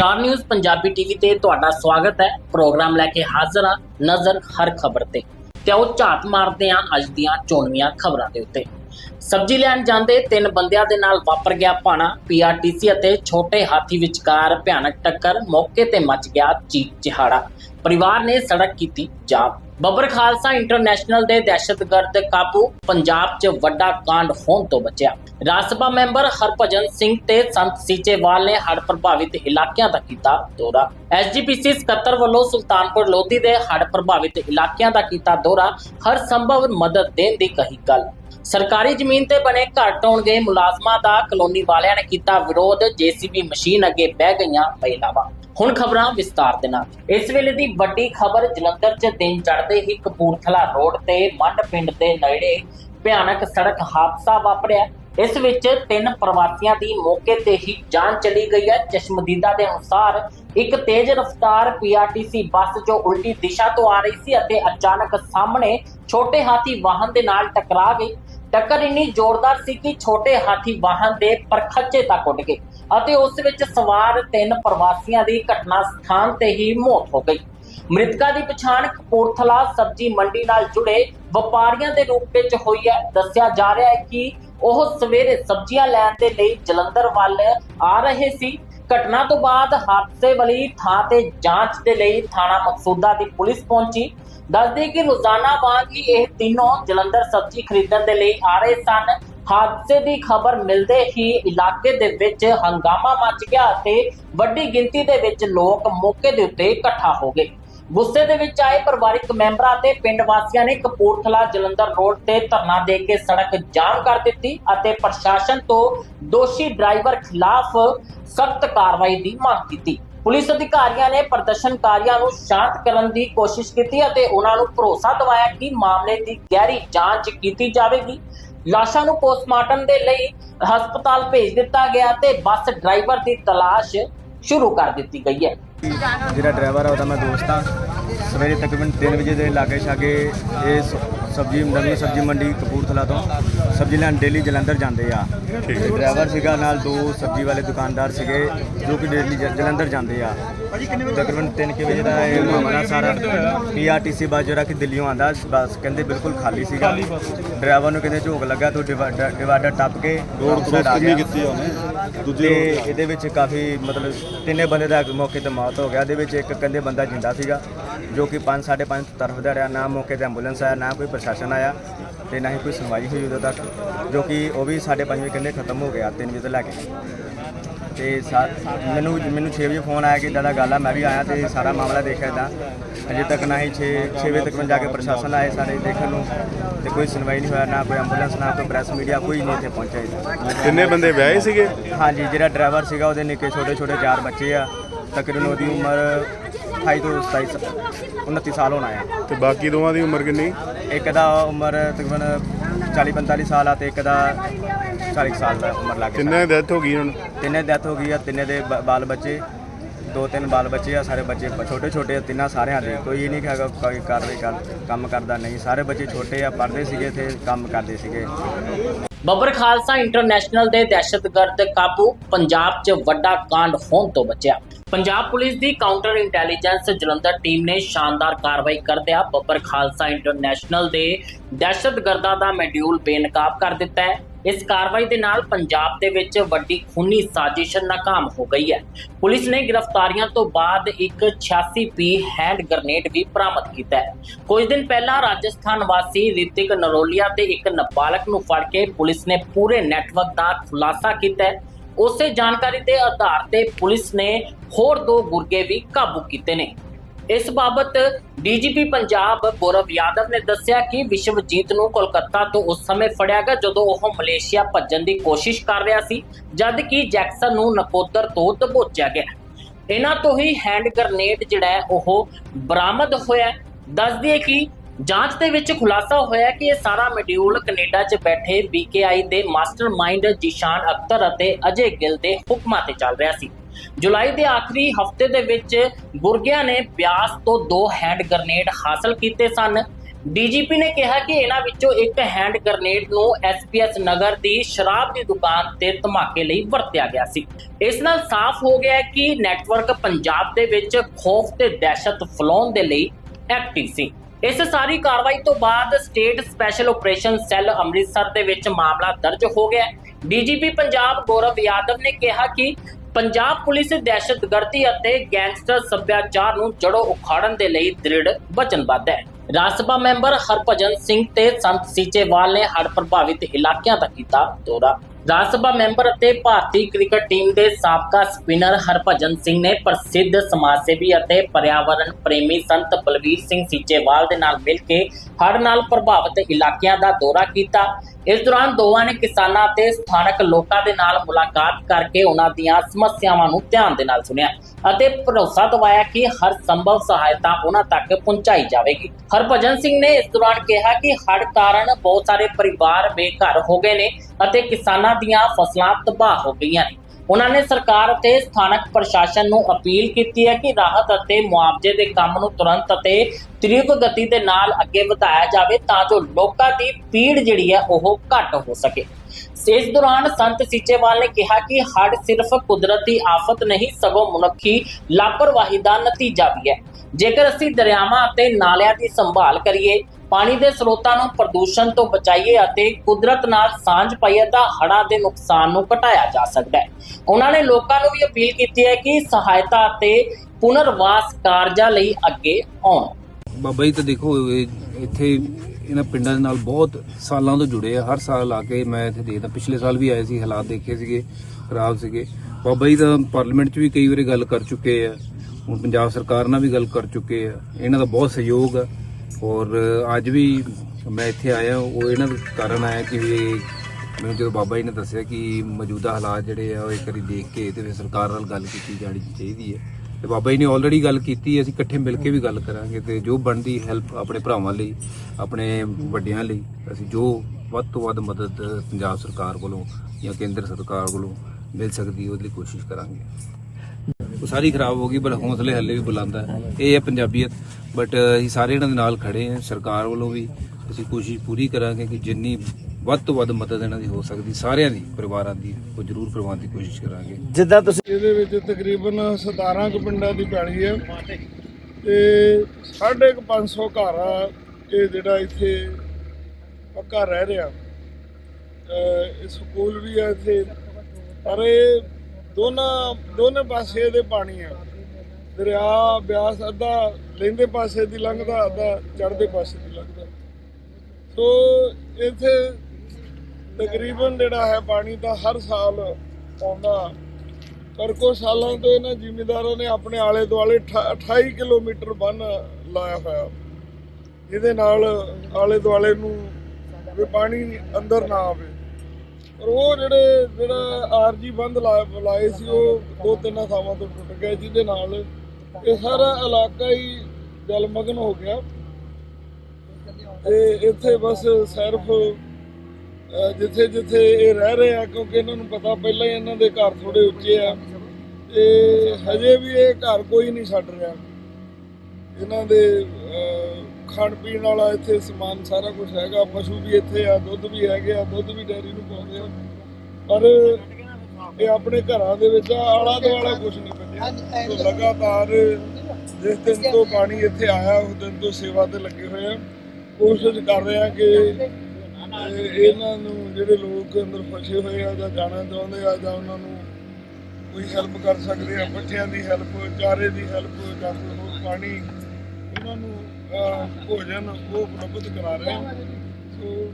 Star news Punjabi TV ਤੇ ਤੁਹਾਡਾ ਸਵਾਗਤ ਹੈ। ਪ੍ਰੋਗਰਾਮ ਲੈ ਕੇ ਹਾਜ਼ਰ ਹਾਂ ਨਜ਼ਰ ਹਰ ਖਬਰ ਤੇ। ਤੇ ਉਹ ਝਾਤ ਮਾਰਦੇ ਆ ਅੱਜ ਦੀਆਂ ਚੋਣਵੀਆਂ ਖਬਰਾਂ ਦੇ ਉੱਤੇ। ਸਬਜ਼ੀ ਲੈਣ ਜਾਂਦੇ ਤਿੰਨ ਬੰਦਿਆਂ ਦੇ ਨਾਲ ਵਾਪਰ ਗਿਆ ਪਾਣਾ ਪੀਆਰਟੀਸੀ ਅਤੇ ਛੋਟੇ ਹਾਥੀ ਵਿਚਕਾਰ ਭਿਆਨਕ ਟੱਕਰ ਮੌਕੇ ਤੇ ਮਚ ਗਿਆ ਚੀਕ ਚਿਹਾੜਾ। ਪਰਿਵਾਰ ਨੇ ਸੜਕ ਕੀਤੀ ਜਾਮ। ਬੱਬਰ ਖਾਲਸਾ ਇੰਟਰਨੈਸ਼ਨਲ ਦੇ ਦਹਿਸ਼ਤਗਰਦ ਕਾਬੂ ਪੰਜਾਬ 'ਚ ਵੱਡਾ ਕਾਂਡ ਹੋਣ ਤੋਂ ਬਚਿਆ। ਰਾਜ ਸਭਾ ਮੈਂਬਰ ਹਰਭਜਨ ਸਿੰਘ ਤੇ ਸੰਤ ਸੀਚੇਵਾਲ ਨੇ ਹੜ੍ਹ ਪ੍ਰਭਾਵਿਤ ਇਲਾਕਿਆਂ ਦਾ ਕੀਤਾ ਦੌਰਾ। ਐਸਜੀਪੀਸੀ ਸਕੱਤਰ ਵੱਲੋਂ ਸੁਲਤਾਨਪੁਰ ਲੋਧੀ ਦੇ ਹੜ੍ਹ ਪ੍ਰਭਾਵਿਤ ਇਲਾਕਿਆਂ ਦਾ ਕੀਤਾ ਦੌਰਾ, ਹਰ ਸੰਭਵ ਮਦਦ ਦੇਣ ਦੀ ਕਹੀ ਗੱਲ। ਸਰਕਾਰੀ ਜ਼ਮੀਨ ਤੇ ਬਣੇ ਘਰ ਢਾਉਣ ਗਏ ਮੁਲਾਜ਼ਮਾਂ ਦਾ, ਕਲੋਨੀ ਵਾਲਿਆਂ ਨੇ ਕੀਤਾ ਵਿਰੋਧ, ਜੀਸੀਬੀ ਮਸ਼ੀਨ ਅੱਗੇ ਬਹਿ ਗਈਆਂ ਮਹਿਲਾਵਾਂ। ਹੁਣ ਖਬਰਾਂ ਵਿਸਤਾਰ ਦੇ ਨਾਲ। ਇਸ ਵੇਲੇ ਦੀ ਵੱਡੀ ਖਬਰ, ਜਲੰਧਰ 'ਚ ਦਿਨ ਚੜ੍ਹਦੇ ਹੀ ਕਪੂਰਥਲਾ ਰੋਡ ਤੇ ਮੰਡ ਪਿੰਡ ਦੇ ਨੇੜੇ ਭਿਆਨਕ ਸੜਕ ਹਾਦਸਾ ਵਾਪਰਿਆ। ਇਸ ਵਿੱਚ ਤਿੰਨ ਪ੍ਰਵਾਸੀਆਂ ਦੀ ਮੌਕੇ ਤੇ ਹੀ ਜਾਨ ਚਲੀ ਗਈ ਹੈ। ਚਸ਼ਮਦੀਦਾ ਦੇ ਅਨੁਸਾਰ ਇੱਕ ਤੇਜ਼ ਰਫ਼ਤਾਰ ਪੀਆਰਟੀਸੀ ਬੱਸ ਜੋ ਉਲਟੀ ਦਿਸ਼ਾ ਤੋਂ ਆ ਰਹੀ ਸੀ ਅਤੇ ਅਚਾਨਕ ਸਾਹਮਣੇ ਛੋਟੇ ਹਾਥੀ ਵਾਹਨ ਦੇ ਨਾਲ ਟਕਰਾ ਗਈ। ਟੱਕਰ ਇੰਨੀ ਜ਼ੋਰਦਾਰ ਸੀ ਕਿ ਛੋਟੇ ਹਾਥੀ ਵਾਹਨ ਦੇ ਪਰਖੱਚੇ ਤੱਕ ਉੱਡ ਗਏ। ਅਤੇ ਉਸ ਵਿੱਚ ਸਵਾਰ ਤਿੰਨ ਪ੍ਰਵਾਸੀਆਂ ਦੀ ਘਟਨਾ ਸਥਾਨ ਤੇ ਹੀ ਮੌਤ ਹੋ ਗਈ। ਮ੍ਰਿਤਕਾਂ ਦੀ ਪਛਾਣ ਕਪੂਰਥਲਾ ਸਬਜ਼ੀ ਮੰਡੀ ਨਾਲ ਜੁੜੇ ਵਪਾਰੀਆਂ ਦੇ ਰੂਪ ਵਿੱਚ ਹੋਈ ਹੈ। ਦੱਸਿਆ ਜਾ ਰਿਹਾ ਹੈ ਕਿ ਉਹ ਸਵੇਰੇ ਸਬਜ਼ੀਆਂ ਲੈਣ ਦੇ ਲਈ ਜਲੰਧਰ ਵੱਲ ਆ ਰਹੇ ਸੀ। ਘਟਨਾ ਤੋਂ ਬਾਅਦ ਹਾਦਸੇ ਵਾਲੀ ਥਾਂ ਤੇ ਜਾਂਚ ਦੇ ਲਈ ਥਾਣਾ ਮਕਸੂਦਾ ਦੀ ਪੁਲਿਸ ਪਹੁੰਚੀ। ਦੱਸਦੇ ਕਿ ਰੋਜ਼ਾਨਾ ਵਾਂਗ ਹੀ ਇਹ ਤਿੰਨੋਂ ਜਲੰਧਰ ਸਬਜ਼ੀ ਖਰੀਦਣ ਦੇ ਲਈ ਆ ਰਹੇ ਸਨ। ਹਾਦਸੇ ਦੀ ਖਬਰ ਮਿਲਦੇ ਹੀ ਇਲਾਕੇ ਦੇ ਵਿੱਚ ਹੰਗਾਮਾ ਮਚ ਗਿਆ ਅਤੇ ਵੱਡੀ ਗਿਣਤੀ ਦੇ ਵਿੱਚ ਲੋਕ ਮੌਕੇ ਦੇ ਉੱਤੇ ਇਕੱਠਾ ਹੋ ਗਏ। ਗੁੱਸੇ ਦੇ ਵਿੱਚ ਆਏ ਪਰਿਵਾਰਿਕ ਮੈਂਬਰਾਂ ਤੇ ਪਿੰਡ ਵਾਸੀਆਂ ਨੇ ਕਪੂਰਥਲਾ ਜਲੰਧਰ ਰੋਡ ਤੇ ਧਰਨਾ ਦੇ ਕੇ ਸੜਕ ਜਾਮ ਕਰ ਦਿੱਤੀ ਅਤੇ ਪ੍ਰਸ਼ਾਸਨ ਤੋਂ ਦੋਸ਼ੀ ਡਰਾਈਵਰ ਖਿਲਾਫ ਸਖਤ ਕਾਰਵਾਈ ਦੀ ਮੰਗ ਕੀਤੀ। ਪੁਲਿਸ ਅਧਿਕਾਰੀਆਂ ਨੇ ਪ੍ਰਦਰਸ਼ਨਕਾਰੀਆਂ ਨੂੰ ਸ਼ਾਂਤ ਕਰਨ ਦੀ ਕੋਸ਼ਿਸ਼ ਕੀਤੀ ਅਤੇ ਉਹਨਾਂ ਨੂੰ ਭਰੋਸਾ ਦਿਵਾਇਆ ਕਿ ਮਾਮਲੇ ਦੀ ਗਹਿਰੀ ਜਾਂਚ ਕੀਤੀ ਜਾਵੇਗੀ। ਲਾਸ਼ਾਂ ਨੂੰ ਪੋਸਟਮਾਰਟਮ ਦੇ ਲਈ ਹਸਪਤਾਲ ਭੇਜ ਦਿੱਤਾ ਗਿਆ ਤੇ ਬੱਸ ਡਰਾਈਵਰ ਦੀ ਤਲਾਸ਼ ਸ਼ੁਰੂ ਕਰ ਦਿੱਤੀ ਗਈ ਹੈ। ਜਿਹੜਾ ਡਰਾਈਵਰ ਆ ਉਹਦਾ ਮੈਂ ਦੋਸਤ ਆ। ਸਵੇਰੇ ਤਕਰੀਬਨ 3 ਵਜੇ ਦੇ ਲਾਗੇ ਛਾਗੇ ਇਹ ਸਬਜ਼ੀ ਨਵੀਂ ਸਬਜ਼ੀ ਮੰਡੀ ਕਪੂਰਥਲਾ ਤੋਂ ਸਬਜ਼ੀ ਲੈਣ ਡੇਲੀ ਜਲੰਧਰ ਜਾਂਦੇ ਆ। ਡਰਾਈਵਰ ਸੀਗਾ ਨਾਲ ਦੋ ਸਬਜ਼ੀ ਵਾਲੇ ਦੁਕਾਨਦਾਰ ਸੀਗੇ ਜੋ ਕਿ ਡੇਲੀ ਜਲੰਧਰ ਜਾਂਦੇ ਆ। ਤਕਰੀਬਨ 3 ਕੁ ਵਜੇ ਦਾ ਇਹ ਮਾਮਲਾ ਸਾਰਾ ਪੀਆਰਟੀਸੀ ਬੱਸ ਜਿਹੜਾ ਕਿ ਦਿੱਲੀੋਂ ਆਂਦਾ ਬੱਸ ਕਹਿੰਦੇ ਬਿਲਕੁਲ ਖਾਲੀ ਸੀਗਾ। ਡਰਾਈਵਰ ਨੂੰ ਕਹਿੰਦੇ ਝੋਕ ਲੱਗਾ ਤੋਂ ਡਿਵਾਈਡਰ ਟੱਪ ਕੇ ਰੋਡ ਕ੍ਰੋਸ ਕਿੰਨੀ ਕੀਤੀ ਉਹਨੇ? ਦੂਜੇ ਇਹਦੇ ਵਿੱਚ ਕਾਫੀ ਮਤਲਬ ਤਿੰਨੇ ਬੰਦੇ ਦਾ ਮੌਕੇ ਤੇ ਮੌਤ ਹੋ ਗਿਆ ਇਹਦੇ ਵਿੱਚ ਇੱਕ ਕਹਿੰਦੇ ਬੰਦਾ ਜਿੰਦਾ ਸੀਗਾ ਜੋ ਕਿ 5 5.5 ਤਰਫ ਦਾ ਰਿਹਾ ਨਾ ਮੌਕੇ ਤੇ ਐਂਬੂਲੈਂਸ ਆਇਆ ਨਾ ਕੋਈ ਪ੍ਰਸ਼ਾਸਨ ਆਇਆ ਤੇ ਨਾ ਹੀ ਕੋਈ ਸੁਣਵਾਈ ਹੋਈ ਉਦੋਂ ਤੱਕ ਜੋ ਕਿ ਉਹ ਵੀ 5.5 ਵਜੇ ਕਹਿੰਦੇ ਖਤਮ ਹੋ ਗਿਆ 3 ਵਜੇ ਤੋਂ ਲੈ ਕੇ। ਤੇ ਮੈਨੂੰ ਮੈਨੂੰ 6 ਵਜੇ ਫੋਨ ਆਇਆ ਕਿ ਦਾਦਾ ਗੱਲ ਆ ਮੈਂ ਵੀ ਆਇਆ ਤੇ ਸਾਰਾ ਮਾਮਲਾ ਦੇਖਿਆ ਇਦਾਂ ਅਜੇ ਤੱਕ ਨਾ ਹੀ 6 6 ਵਜੇ ਤੱਕ ਜਾ ਕੇ ਪ੍ਰਸ਼ਾਸਨ ਆਏ ਸਾਰੇ ਦੇਖਣ ਨੂੰ ਤੇ ਕੋਈ ਸੁਣਵਾਈ ਨਹੀਂ ਹੋਇਆ ਨਾ ਕੋਈ ਐਂਬੂਲੈਂਸ ਨਾ ਕੋਈ ਪ੍ਰੈਸ ਮੀਡੀਆ ਕੋਈ ਨਹੀਂ ਇੱਥੇ ਪਹੁੰਚਿਆ ਕਿੰਨੇ ਬੰਦੇ ਵਿਆਹੇ ਸੀਗੇ? ਹਾਂਜੀ ਜਿਹੜਾ ਡਰਾਈਵਰ ਸੀਗਾ ਉਹਦੇ ਨਿੱਕੇ ਛੋਟੇ ਛੋਟੇ ਚਾਰ ਬੱਚੇ ਆ। ਤਕਰੀਬਨ ਉਹਦੀ ਉਮਰ 28 ਤੋਂ 27 ਸ- 29 ਸਾਲ ਹੋਣਾ ਆ ਤੇ ਬਾਕੀ ਦੋਵਾਂ ਦੀ ਉਮਰ ਕਿੰਨੀ? ਇੱਕ ਦਾ ਉਮਰ ਤਕਰੀਬਨ 40 45 ਸਾਲ ਆ ਤੇ ਇੱਕ ਦਾ 40 ਸਾਲ ਦਾ ਉਮਰ ਲੱਗ ਕਿੰਨੇ ਦੀ ਡੈਥ ਹੋ ਗਈ ਹੁਣ? ਤਿੰਨੇ ਡੈਥ ਹੋ ਗਈ ਆ ਤਿੰਨੇ ਦੇ ਬ- ਬਾਲ ਬੱਚੇ ਦੋ ਤਿੰਨ ਬਾਲ ਬੱਚੇ ਆ ਸਾਰੇ ਬੱਚੇ ਛੋਟੇ ਛੋਟੇ ਆ ਤਿੰਨਾਂ ਸਾਰਿਆਂ ਦੇ। ਕੋਈ ਇਹ ਨਹੀਂ ਹੈਗਾ ਕੋਈ ਕਰ ਕੰਮ ਕਰਦਾ ਨਹੀਂ। ਸਾਰੇ ਬੱਚੇ ਛੋਟੇ ਆ ਪੜ੍ਹਦੇ ਸੀਗੇ ਤੇ ਕੰਮ ਕਰਦੇ ਸੀਗੇ। ਬੱਬਰ ਖਾਲਸਾ ਇੰਟਰਨੈਸ਼ਨਲ ਦੇ ਦਹਿਸ਼ਤਗਰਦ ਕਾਬੂ ਪੰਜਾਬ 'ਚ ਵੱਡਾ ਕਾਂਡ ਹੋਣ ਤੋਂ ਬਚਿਆ। ਪੰਜਾਬ ਪੁਲਿਸ ਦੀ ਕਾਊਂਟਰ ਇੰਟੈਲੀਜੈਂਸ ਜਲੰਧਰ ਟੀਮ ਨੇ ਸ਼ਾਨਦਾਰ ਕਾਰਵਾਈ ਕਰਦਿਆਂ ਬੱਬਰ ਖਾਲਸਾ ਇੰਟਰਨੈਸ਼ਨਲ ਦੇ ਦਹਿਸ਼ਤਗਰਦਾਂ ਦਾ ਮੋਡਿਊਲ ਬੇਨਕਾਬ ਕਰ ਦਿੱਤਾ ਹੈ। ਇਸ ਕਾਰਵਾਈ ਦੇ ਨਾਲ ਪੰਜਾਬ ਦੇ ਵਿੱਚ ਵੱਡੀ ਖੂਨੀ ਸਾਜ਼ਿਸ਼ ਨਾਕਾਮ ਹੋ ਗਈ ਹੈ। ਪੁਲਿਸ ਨੇ ਗ੍ਰਿਫਤਾਰੀਆਂ ਤੋਂ ਬਾਅਦ ਇੱਕ 86 ਪੀ ਹੈਂਡ ਗ੍ਰਨੇਡ ਵੀ ਬਰਾਮਦ ਕੀਤਾ ਹੈ। ਕੁਝ ਦਿਨ ਪਹਿਲਾਂ ਰਾਜਸਥਾਨ ਵਾਸੀ ਰਿਤਿਕ ਨਰੋਲੀਆ ਤੇ ਇੱਕ ਨਾਬਾਲਗ ਨੂੰ ਫੜ ਕੇ ਪੁਲਿਸ ਨੇ ਪੂਰੇ ਨੈਟਵਰਕ ਦਾ ਖੁਲਾਸਾ ਕੀਤਾ ਹੈ। ਉਸੇ ਜਾਣਕਾਰੀ ਦੇ ਆਧਾਰ ਤੇ ਪੁਲਿਸ ਨੇ ਹੋਰ ਦੋ ਗੁਰਗੇ ਵੀ ਕਾਬੂ ਕੀਤੇ ਨੇ। ਇਸ ਬਾਬਤ ਡੀਜੀਪੀ ਪੰਜਾਬ ਗੌਰਵ ਯਾਦਵ ਨੇ ਦੱਸਿਆ ਕਿ ਵਿਸ਼ਵਜੀਤ ਨੂੰ ਕੋਲਕਾਤਾ ਤੋਂ ਉਸ ਸਮੇਂ ਫੜਿਆ ਗਿਆ ਜਦੋਂ ਉਹ ਮਲੇਸ਼ੀਆ ਭੱਜਣ ਦੀ ਕੋਸ਼ਿਸ਼ ਕਰ ਰਿਹਾ ਸੀ, ਜਦ ਕਿ ਜੈਕਸਨ ਨੂੰ ਨਕੋਦਰ ਤੋਂ ਦਬੋਚਿਆ ਗਿਆ ਇਹਨਾਂ ਤੋਂ ਹੀ ਹੈਂਡ ਗ੍ਰਨੇਡ ਜਿਹੜਾ ਹੈ, ਉਹ ਬਰਾਮਦ ਹੋਇਆ ਹੈ। ਦੱਸ ਦਈਏ ਕਿ ਜਾਂਚ ਦੇ ਵਿੱਚ ਖੁਲਾਸਾ ਹੋਇਆ ਕਿ ਇਹ ਸਾਰਾ ਮੋਡਿਊਲ ਕੈਨੇਡਾ 'ਚ ਬੈਠੇ BKI ਦੇ ਮਾਸਟਰਮਾਈਂਡ ਜਿਸ਼ਾਨ ਅਖਤਰ ਅਤੇ ਅਜੇ ਗਿੱਲ ਦੇ ਹੁਕਮਾਂ ਤੇ ਚੱਲ ਰਿਹਾ ਸੀ ਜੁਲਾਈ ਦੇ ਆਖਰੀ ਹਫ਼ਤੇ ਦੇ ਵਿੱਚ ਗੁਰਗਿਆਂ ਨੇ ਬਿਆਸ ਤੋਂ ਦੋ ਹੈਂਡ ਗ੍ਰਨੇਡ ਹਾਸਲ ਕੀਤੇ ਸਨ। ਡੀਜੀਪੀ ਨੇ ਕਿਹਾ ਕਿ ਇਹਨਾਂ ਵਿੱਚੋਂ ਇੱਕ ਹੈਂਡ ਗ੍ਰਨੇਡ ਨੂੰ ਐਸਪੀਐਸ ਨਗਰ ਦੀ ਸ਼ਰਾਬ ਦੀ ਦੁਕਾਨ ਤੇ ਧਮਾਕੇ ਲਈ ਵਰਤਿਆ ਗਿਆ ਸੀ। ਇਸ ਨਾਲ ਸਾਫ਼ ਹੋ ਗਿਆ ਕਿ ਨੈਟਵਰਕ ਪੰਜਾਬ ਦੇ ਵਿੱਚ ਖੌਫ ਤੇ ਦਹਿਸ਼ਤ ਫੈਲਾਉਣ ਦੇ ਲਈ ਐਕਟਿਵ ਸੀ। ਇਸ ਸਾਰੀ ਕਾਰਵਾਈ ਤੋਂ ਬਾਅਦ state special operation cell Amritsar ਦੇ ਵਿੱਚ ਮਾਮਲਾ ਦਰਜ ਹੋ ਗਿਆ ਡੀਜੀਪੀ ਪੰਜਾਬ ਗੌਰਵ ਯਾਦਵ ਨੇ ਕਿਹਾ ਕਿ ਪੰਜਾਬ ਪੁਲਿਸ ਦਹਿਸ਼ਤਗਰਦੀ ਅਤੇ ਗੈਂਗਸਟਰ ਸੱਭਿਆਚਾਰ ਨੂੰ ਜੜੋਂ ਉਖਾੜਨ ਦੇ ਲਈ ਦ੍ਰਿੜ ਵਚਨਬੱਧ ਹੈ। ਰਾਜ ਸਭਾ ਮੈਂਬਰ ਹਰਭਜਨ ਸਿੰਘ ਤੇ ਸੰਤ ਸੀਚੇਵਾਲ ਨੇ ਹੜ੍ਹ ਪ੍ਰਭਾਵਿਤ ਇਲਾਕਿਆਂ ਦਾ ਕੀਤਾ ਦੌਰਾ। ਰਾਜ ਸਭਾ ਮੈਂਬਰ ਅਤੇ ਭਾਰਤੀ ਕ੍ਰਿਕਟ ਟੀਮ ਦੇ ਸਾਬਕਾ ਸਪਿਨਰ ਹਰਭਜਨ ਸਿੰਘ ਨੇ ਪ੍ਰਸਿੱਧ ਸਮਾਜ ਸੇਵੀ ਅਤੇ ਪਰਿਆਵਰਣ ਪ੍ਰੇਮੀ ਸੰਤ ਬਲਵੀਰ ਸਿੰਘ ਸੀਚੇਵਾਲ ਦੇ ਨਾਲ ਮਿਲ ਕੇ ਹੜ੍ਹ ਨਾਲ ਪ੍ਰਭਾਵਿਤ ਇਲਾਕਿਆਂ ਦਾ ਦੌਰਾ ਕੀਤਾ। ਇਸ ਦੌਰਾਨ ਦੋਵਾਂ ਨੇ ਕਿਸਾਨਾਂ ਅਤੇ ਸਥਾਨਕ ਲੋਕਾਂ ਦੇ ਨਾਲ ਮੁਲਾਕਾਤ ਕਰਕੇ ਉਹਨਾਂ ਦੀਆਂ ਸਮੱਸਿਆਵਾਂ ਨੂੰ ਧਿਆਨ ਦੇ ਨਾਲ ਸੁਣਿਆ ਅਤੇ ਭਰੋਸਾ ਦਿਵਾਇਆ ਕਿ ਹਰ ਸੰਭਵ ਸਹਾਇਤਾ ਉਹਨਾਂ ਤੱਕ ਪਹੁੰਚਾਈ ਜਾਵੇਗੀ। ਹਰਭਜਨ ਸਿੰਘ ਨੇ ਇਸ ਦੌਰਾਨ ਕਿਹਾ ਕਿ ਹੜ੍ਹ ਕਾਰਨ ਬਹੁਤ ਸਾਰੇ ਪਰਿਵਾਰ ਬੇਘਰ ਹੋ ਗਏ ਨੇ ਅਤੇ ਕਿਸਾਨਾਂ ਦੀਆਂ ਫਸਲਾਂ ਤਬਾਹ ਹੋ ਗਈਆਂ ਨੇ। ਉਹਨਾਂ ਨੇ ਸਰਕਾਰ ਅਤੇ ਸਥਾਨਕ ਪ੍ਰਸ਼ਾਸਨ ਨੂੰ ਅਪੀਲ ਕੀਤੀ ਹੈ ਕਿ ਰਾਹਤ ਅਤੇ ਮੁਆਵਜ਼ੇ ਦੇ ਕੰਮ ਨੂੰ ਤੁਰੰਤ ਅਤੇ ਤੀਬਰ ਗਤੀ ਦੇ ਨਾਲ ਅੱਗੇ ਵਧਾਇਆ ਜਾਵੇ ਤਾਂ ਜੋ ਲੋਕਾਂ ਦੀ ਪੀੜ ਜਿਹੜੀ ਹੈ ਉਹ ਘੱਟ ਹੋ ਸਕੇ। ਇਸ ਦੌਰਾਨ ਸੰਤ ਸੀਚੇਵਾਲ ਨੇ ਕਿਹਾ ਕਿ ਹੜ੍ਹ ਸਿਰਫ ਕੁਦਰਤੀ ਆਫਤ ਨਹੀਂ, ਸਗੋਂ ਮਨੁੱਖੀ ਲਾਪਰਵਾਹੀ ਦਾ ਨਤੀਜਾ ਵੀ ਹੈ। ਜੇਕਰ ਅਸੀਂ ਦਰਿਆਵਾਂ ਅਤੇ ਨਾਲਿਆਂ ਦੀ ਸੰਭਾਲ ਕਰੀਏ ਪਾਣੀ ਦੇ ਸਰੋਤਾਂ ਨੂੰ ਪ੍ਰਦੂਸ਼ਣ ਤੋਂ ਬਚਾਈਏ ਅਤੇ ਕੁਦਰਤ ਨਾਲ ਸਾਂਝ ਪਾਈਏ ਤਾਂ ਹੜ੍ਹਾਂ ਦੇ ਨੁਕਸਾਨ ਨੂੰ ਘਟਾਇਆ ਜਾ ਸਕਦਾ ਹੈ। ਉਹਨਾਂ ਨੇ ਲੋਕਾਂ ਨੂੰ ਵੀ ਅਪੀਲ ਕੀਤੀ ਹੈ ਕਿ ਸਹਾਇਤਾ ਅਤੇ ਪੁਨਰਵਾਸ ਕਾਰਜਾਂ ਲਈ ਅੱਗੇ ਆਉਣ। ਬਾਬਾ ਜੀ, ਤਾਂ ਦੇਖੋ ਇੱਥੇ ਇਹਨਾਂ ਪਿੰਡਾਂ ਦੇ ਨਾਲ ਬਹੁਤ ਸਾਲਾਂ ਤੋਂ ਜੁੜੇ ਆ। ਹਰ ਸਾਲ ਆ ਕੇ ਮੈਂ ਇੱਥੇ ਦੇਖਦਾ। ਪਿਛਲੇ ਸਾਲ ਵੀ ਆਏ ਸੀ, ਹਾਲਾਤ ਦੇਖੇ ਸੀਗੇ, ਖਰਾਬ ਸੀਗੇ। ਬਾਬਾ ਜੀ, ਤਾਂ ਪਾਰਲੀਮੈਂਟ 'ਚ ਵੀ ਕਈ ਵਾਰੀ ਗੱਲ ਕਰ ਚੁੱਕੇ ਆ। ਹੁਣ ਪੰਜਾਬ ਸਰਕਾਰ ਨਾਲ ਵੀ ਗੱਲ ਕਰ ਚੁੱਕੇ ਆ। ਇਹਨਾਂ ਦਾ ਬਹੁਤ ਸਹਿਯੋਗ ਆ। ਔਰ ਅੱਜ ਵੀ ਮੈਂ ਇੱਥੇ ਆਇਆ, ਉਹ ਇਹਨਾਂ ਦਾ ਕਾਰਨ ਆਇਆ ਕਿ ਮੈਨੂੰ ਜਦੋਂ ਬਾਬਾ ਜੀ ਨੇ ਦੱਸਿਆ ਕਿ ਮੌਜੂਦਾ ਹਾਲਾਤ ਜਿਹੜੇ ਆ, ਉਹ ਇੱਕ ਵਾਰੀ ਦੇਖ ਕੇ ਤੇ ਫਿਰ ਸਰਕਾਰ ਨਾਲ ਗੱਲ ਕੀਤੀ ਜਾਣੀ ਚਾਹੀਦੀ ਹੈ। ਤੇ ਬਾਬਾ ਜੀ ਨੇ ਆਲਰੇਡੀ ਗੱਲ ਕੀਤੀ, ਅਸੀਂ ਇਕੱਠੇ ਮਿਲ ਕੇ ਵੀ ਗੱਲ ਕਰਾਂਗੇ ਤੇ ਜੋ ਬਣਦੀ ਹੈਲਪ ਆਪਣੇ ਭਰਾਵਾਂ ਲਈ, ਆਪਣੇ ਵੱਡਿਆਂ ਲਈ, ਅਸੀਂ ਜੋ ਵੱਧ ਤੋਂ ਵੱਧ ਮਦਦ ਪੰਜਾਬ ਸਰਕਾਰ ਵੱਲੋਂ ਜਾਂ ਕੇਂਦਰ ਸਰਕਾਰ ਵੱਲੋਂ ਮਿਲ ਸਕਦੀ ਉਹਦੇ ਲਈ ਕੋਸ਼ਿਸ਼ ਕਰਾਂਗੇ। ਉਹ ਸਾਰੀ ਖਰਾਬ ਹੋ ਗਈ ਪਰ ਹੌਸਲੇ ਹੱਲੇ ਵੀ ਬੁਲੰਦਾ ਹੈ ਇਹ ਹੈ ਪੰਜਾਬੀਅਤ। ਬਟ ਅਸੀਂ ਸਾਰੇ ਇਹਨਾਂ ਦੇ ਨਾਲ ਖੜੇ ਹਾਂ ਸਰਕਾਰ ਵੱਲੋਂ ਵੀ ਅਸੀਂ ਕੋਸ਼ਿਸ਼ ਪੂਰੀ ਕਰਾਂਗੇ ਕਿ ਜਿੰਨੀ ਵੱਧ ਤੋਂ ਵੱਧ ਮਦਦ ਇਹਨਾਂ ਦੀ ਹੋ ਸਕਦੀ ਸਾਰਿਆਂ ਦੀ ਪਰਿਵਾਰਾਂ ਦੀ ਉਹ ਜ਼ਰੂਰ ਕਰਵਾਉਣ ਦੀ ਕੋਸ਼ਿਸ਼ ਕਰਾਂਗੇ। ਜਿੱਦਾਂ ਤੁਸੀਂ ਇਹਦੇ ਵਿੱਚ ਤਕਰੀਬਨ 17 ਕੁ ਪਿੰਡਾਂ ਦੀ ਪੈਲੀ ਹੈ ਤੇ 550 ਘਰ ਆ। ਇਹ ਜਿਹੜਾ ਇੱਥੇ ਪੱਕਾ ਰਹਿ ਰਿਹਾ। ਸਕੂਲ ਵੀ ਆ ਇੱਥੇ। ਪਰ ਇਹ ਦੋਨਾਂ, ਦੋਨੇ ਪਾਸੇ ਦੇ ਪਾਣੀ ਆ। ਦਰਿਆ, ਬਿਆਸ ਅੱਧਾ ਲੈਂਦੇ ਪਾਸੇ ਦੀ ਲੰਘਦਾ, ਅੱਧਾ ਚੜ੍ਹਦੇ ਪਾਸੇ ਦੀ ਲੰਘਦਾ। ਸੋ ਇੱਥੇ ਤਕਰੀਬਨ ਜਿਹੜਾ ਹੈ ਪਾਣੀ ਤਾਂ ਹਰ ਸਾਲ ਆਉਂਦਾ। ਪਰ ਕੁਝ ਸਾਲਾਂ ਤੋਂ ਇਹਨਾਂ ਜ਼ਿਮੀਂਦਾਰਾਂ ਨੇ ਆਪਣੇ ਆਲੇ ਦੁਆਲੇ ਅਠਾ- 28 ਕਿਲੋਮੀਟਰ ਬੰਨ ਲਾਇਆ ਹੋਇਆ। ਜਿਹਦੇ ਨਾਲ ਆਲੇ ਦੁਆਲੇ ਨੂੰ ਵੀ ਪਾਣੀ ਅੰਦਰ ਨਾ ਆਵੇ। ਪਰ ਉਹ ਜਿਹੜੇ ਜਿਹੜਾ ਆਰਜੀ ਬੰਦ ਲਾ- ਲਾਏ ਸੀ ਉਹ ਦੋ ਤਿੰਨਾਂ ਥਾਵਾਂ ਤੋਂ ਟੁੱਟ ਗਏ ਜਿਹਦੇ ਨਾਲ ਇਹ ਸਾਰਾ ਇਲਾਕਾ ਹੀ ਜਲਮਗਨ ਹੋ ਗਿਆ। ਤੇ ਇੱਥੇ ਬਸ ਸਿਰਫ ਅਹ ਜਿੱਥੇ ਜਿੱਥੇ ਇਹ ਰਹਿ ਰਹੇ ਆ ਕਿਉਂਕਿ ਇਹਨਾਂ ਨੂੰ ਪਤਾ ਪਹਿਲਾਂ ਹੀ ਇਹਨਾਂ ਦੇ ਘਰ ਥੋੜੇ ਉੱਚੇ ਆ। ਤੇ ਹਜੇ ਵੀ ਇਹ ਘਰ ਕੋਈ ਨਹੀਂ ਛੱਡ ਰਿਹਾ। ਇਹਨਾਂ ਦੇ ਅਹ, ਖਾਣ ਪੀਣ ਵਾਲਾ ਇੱਥੇ ਸਮਾਨ ਸਾਰਾ ਕੁਝ ਹੈਗਾ, ਪਸ਼ੂ ਵੀ ਇੱਥੇ ਆ, ਦੁੱਧ ਵੀ ਹੈਗੇ ਆ, ਦੁੱਧ ਵੀ ਡੈਰੀ ਨੂੰ ਪਾਉਂਦੇ ਆ। ਪਰ ਇਹ ਆਪਣੇ ਘਰਾਂ ਦੇ ਵਿੱਚ ਆਲਾ ਦੁਆਲਾ ਕੁਝ ਨਹੀਂ ਬਚਿਆ ਲਗਾਤਾਰ ਜਿਸ ਦਿਨ ਤੋਂ ਪਾਣੀ ਇੱਥੇ ਆਇਆ, ਉਸ ਦਿਨ ਤੋਂ ਸੇਵਾ ਤੇ ਲੱਗੇ ਹੋਏ ਆ। ਕੋਸ਼ਿਸ਼ ਕਰ ਰਹੇ ਆ ਕਿ ਇਹਨਾਂ ਨੂੰ ਜਿਹੜੇ ਲੋਕ ਅੰਦਰ ਫਸੇ ਹੋਏ ਆ ਜਾਂ ਜਾਣਾ ਚਾਹੁੰਦੇ ਆ ਜਾਂ ਉਹਨਾਂ ਨੂੰ ਕੋਈ ਹੈਲਪ ਕਰ ਸਕਦੇ ਆ, ਬੱਚਿਆਂ ਦੀ ਹੈਲਪ ਚਾਰੇ ਦੀ ਹੈਲਪ ਜਾਂ ਪਾਣੀ, ਇਹਨਾਂ ਨੂੰ ਭੋਜਨ ਉਹ ਉਪਲਬਧ ਕਰਾ ਰਹੇ ਆ। ਸੋ,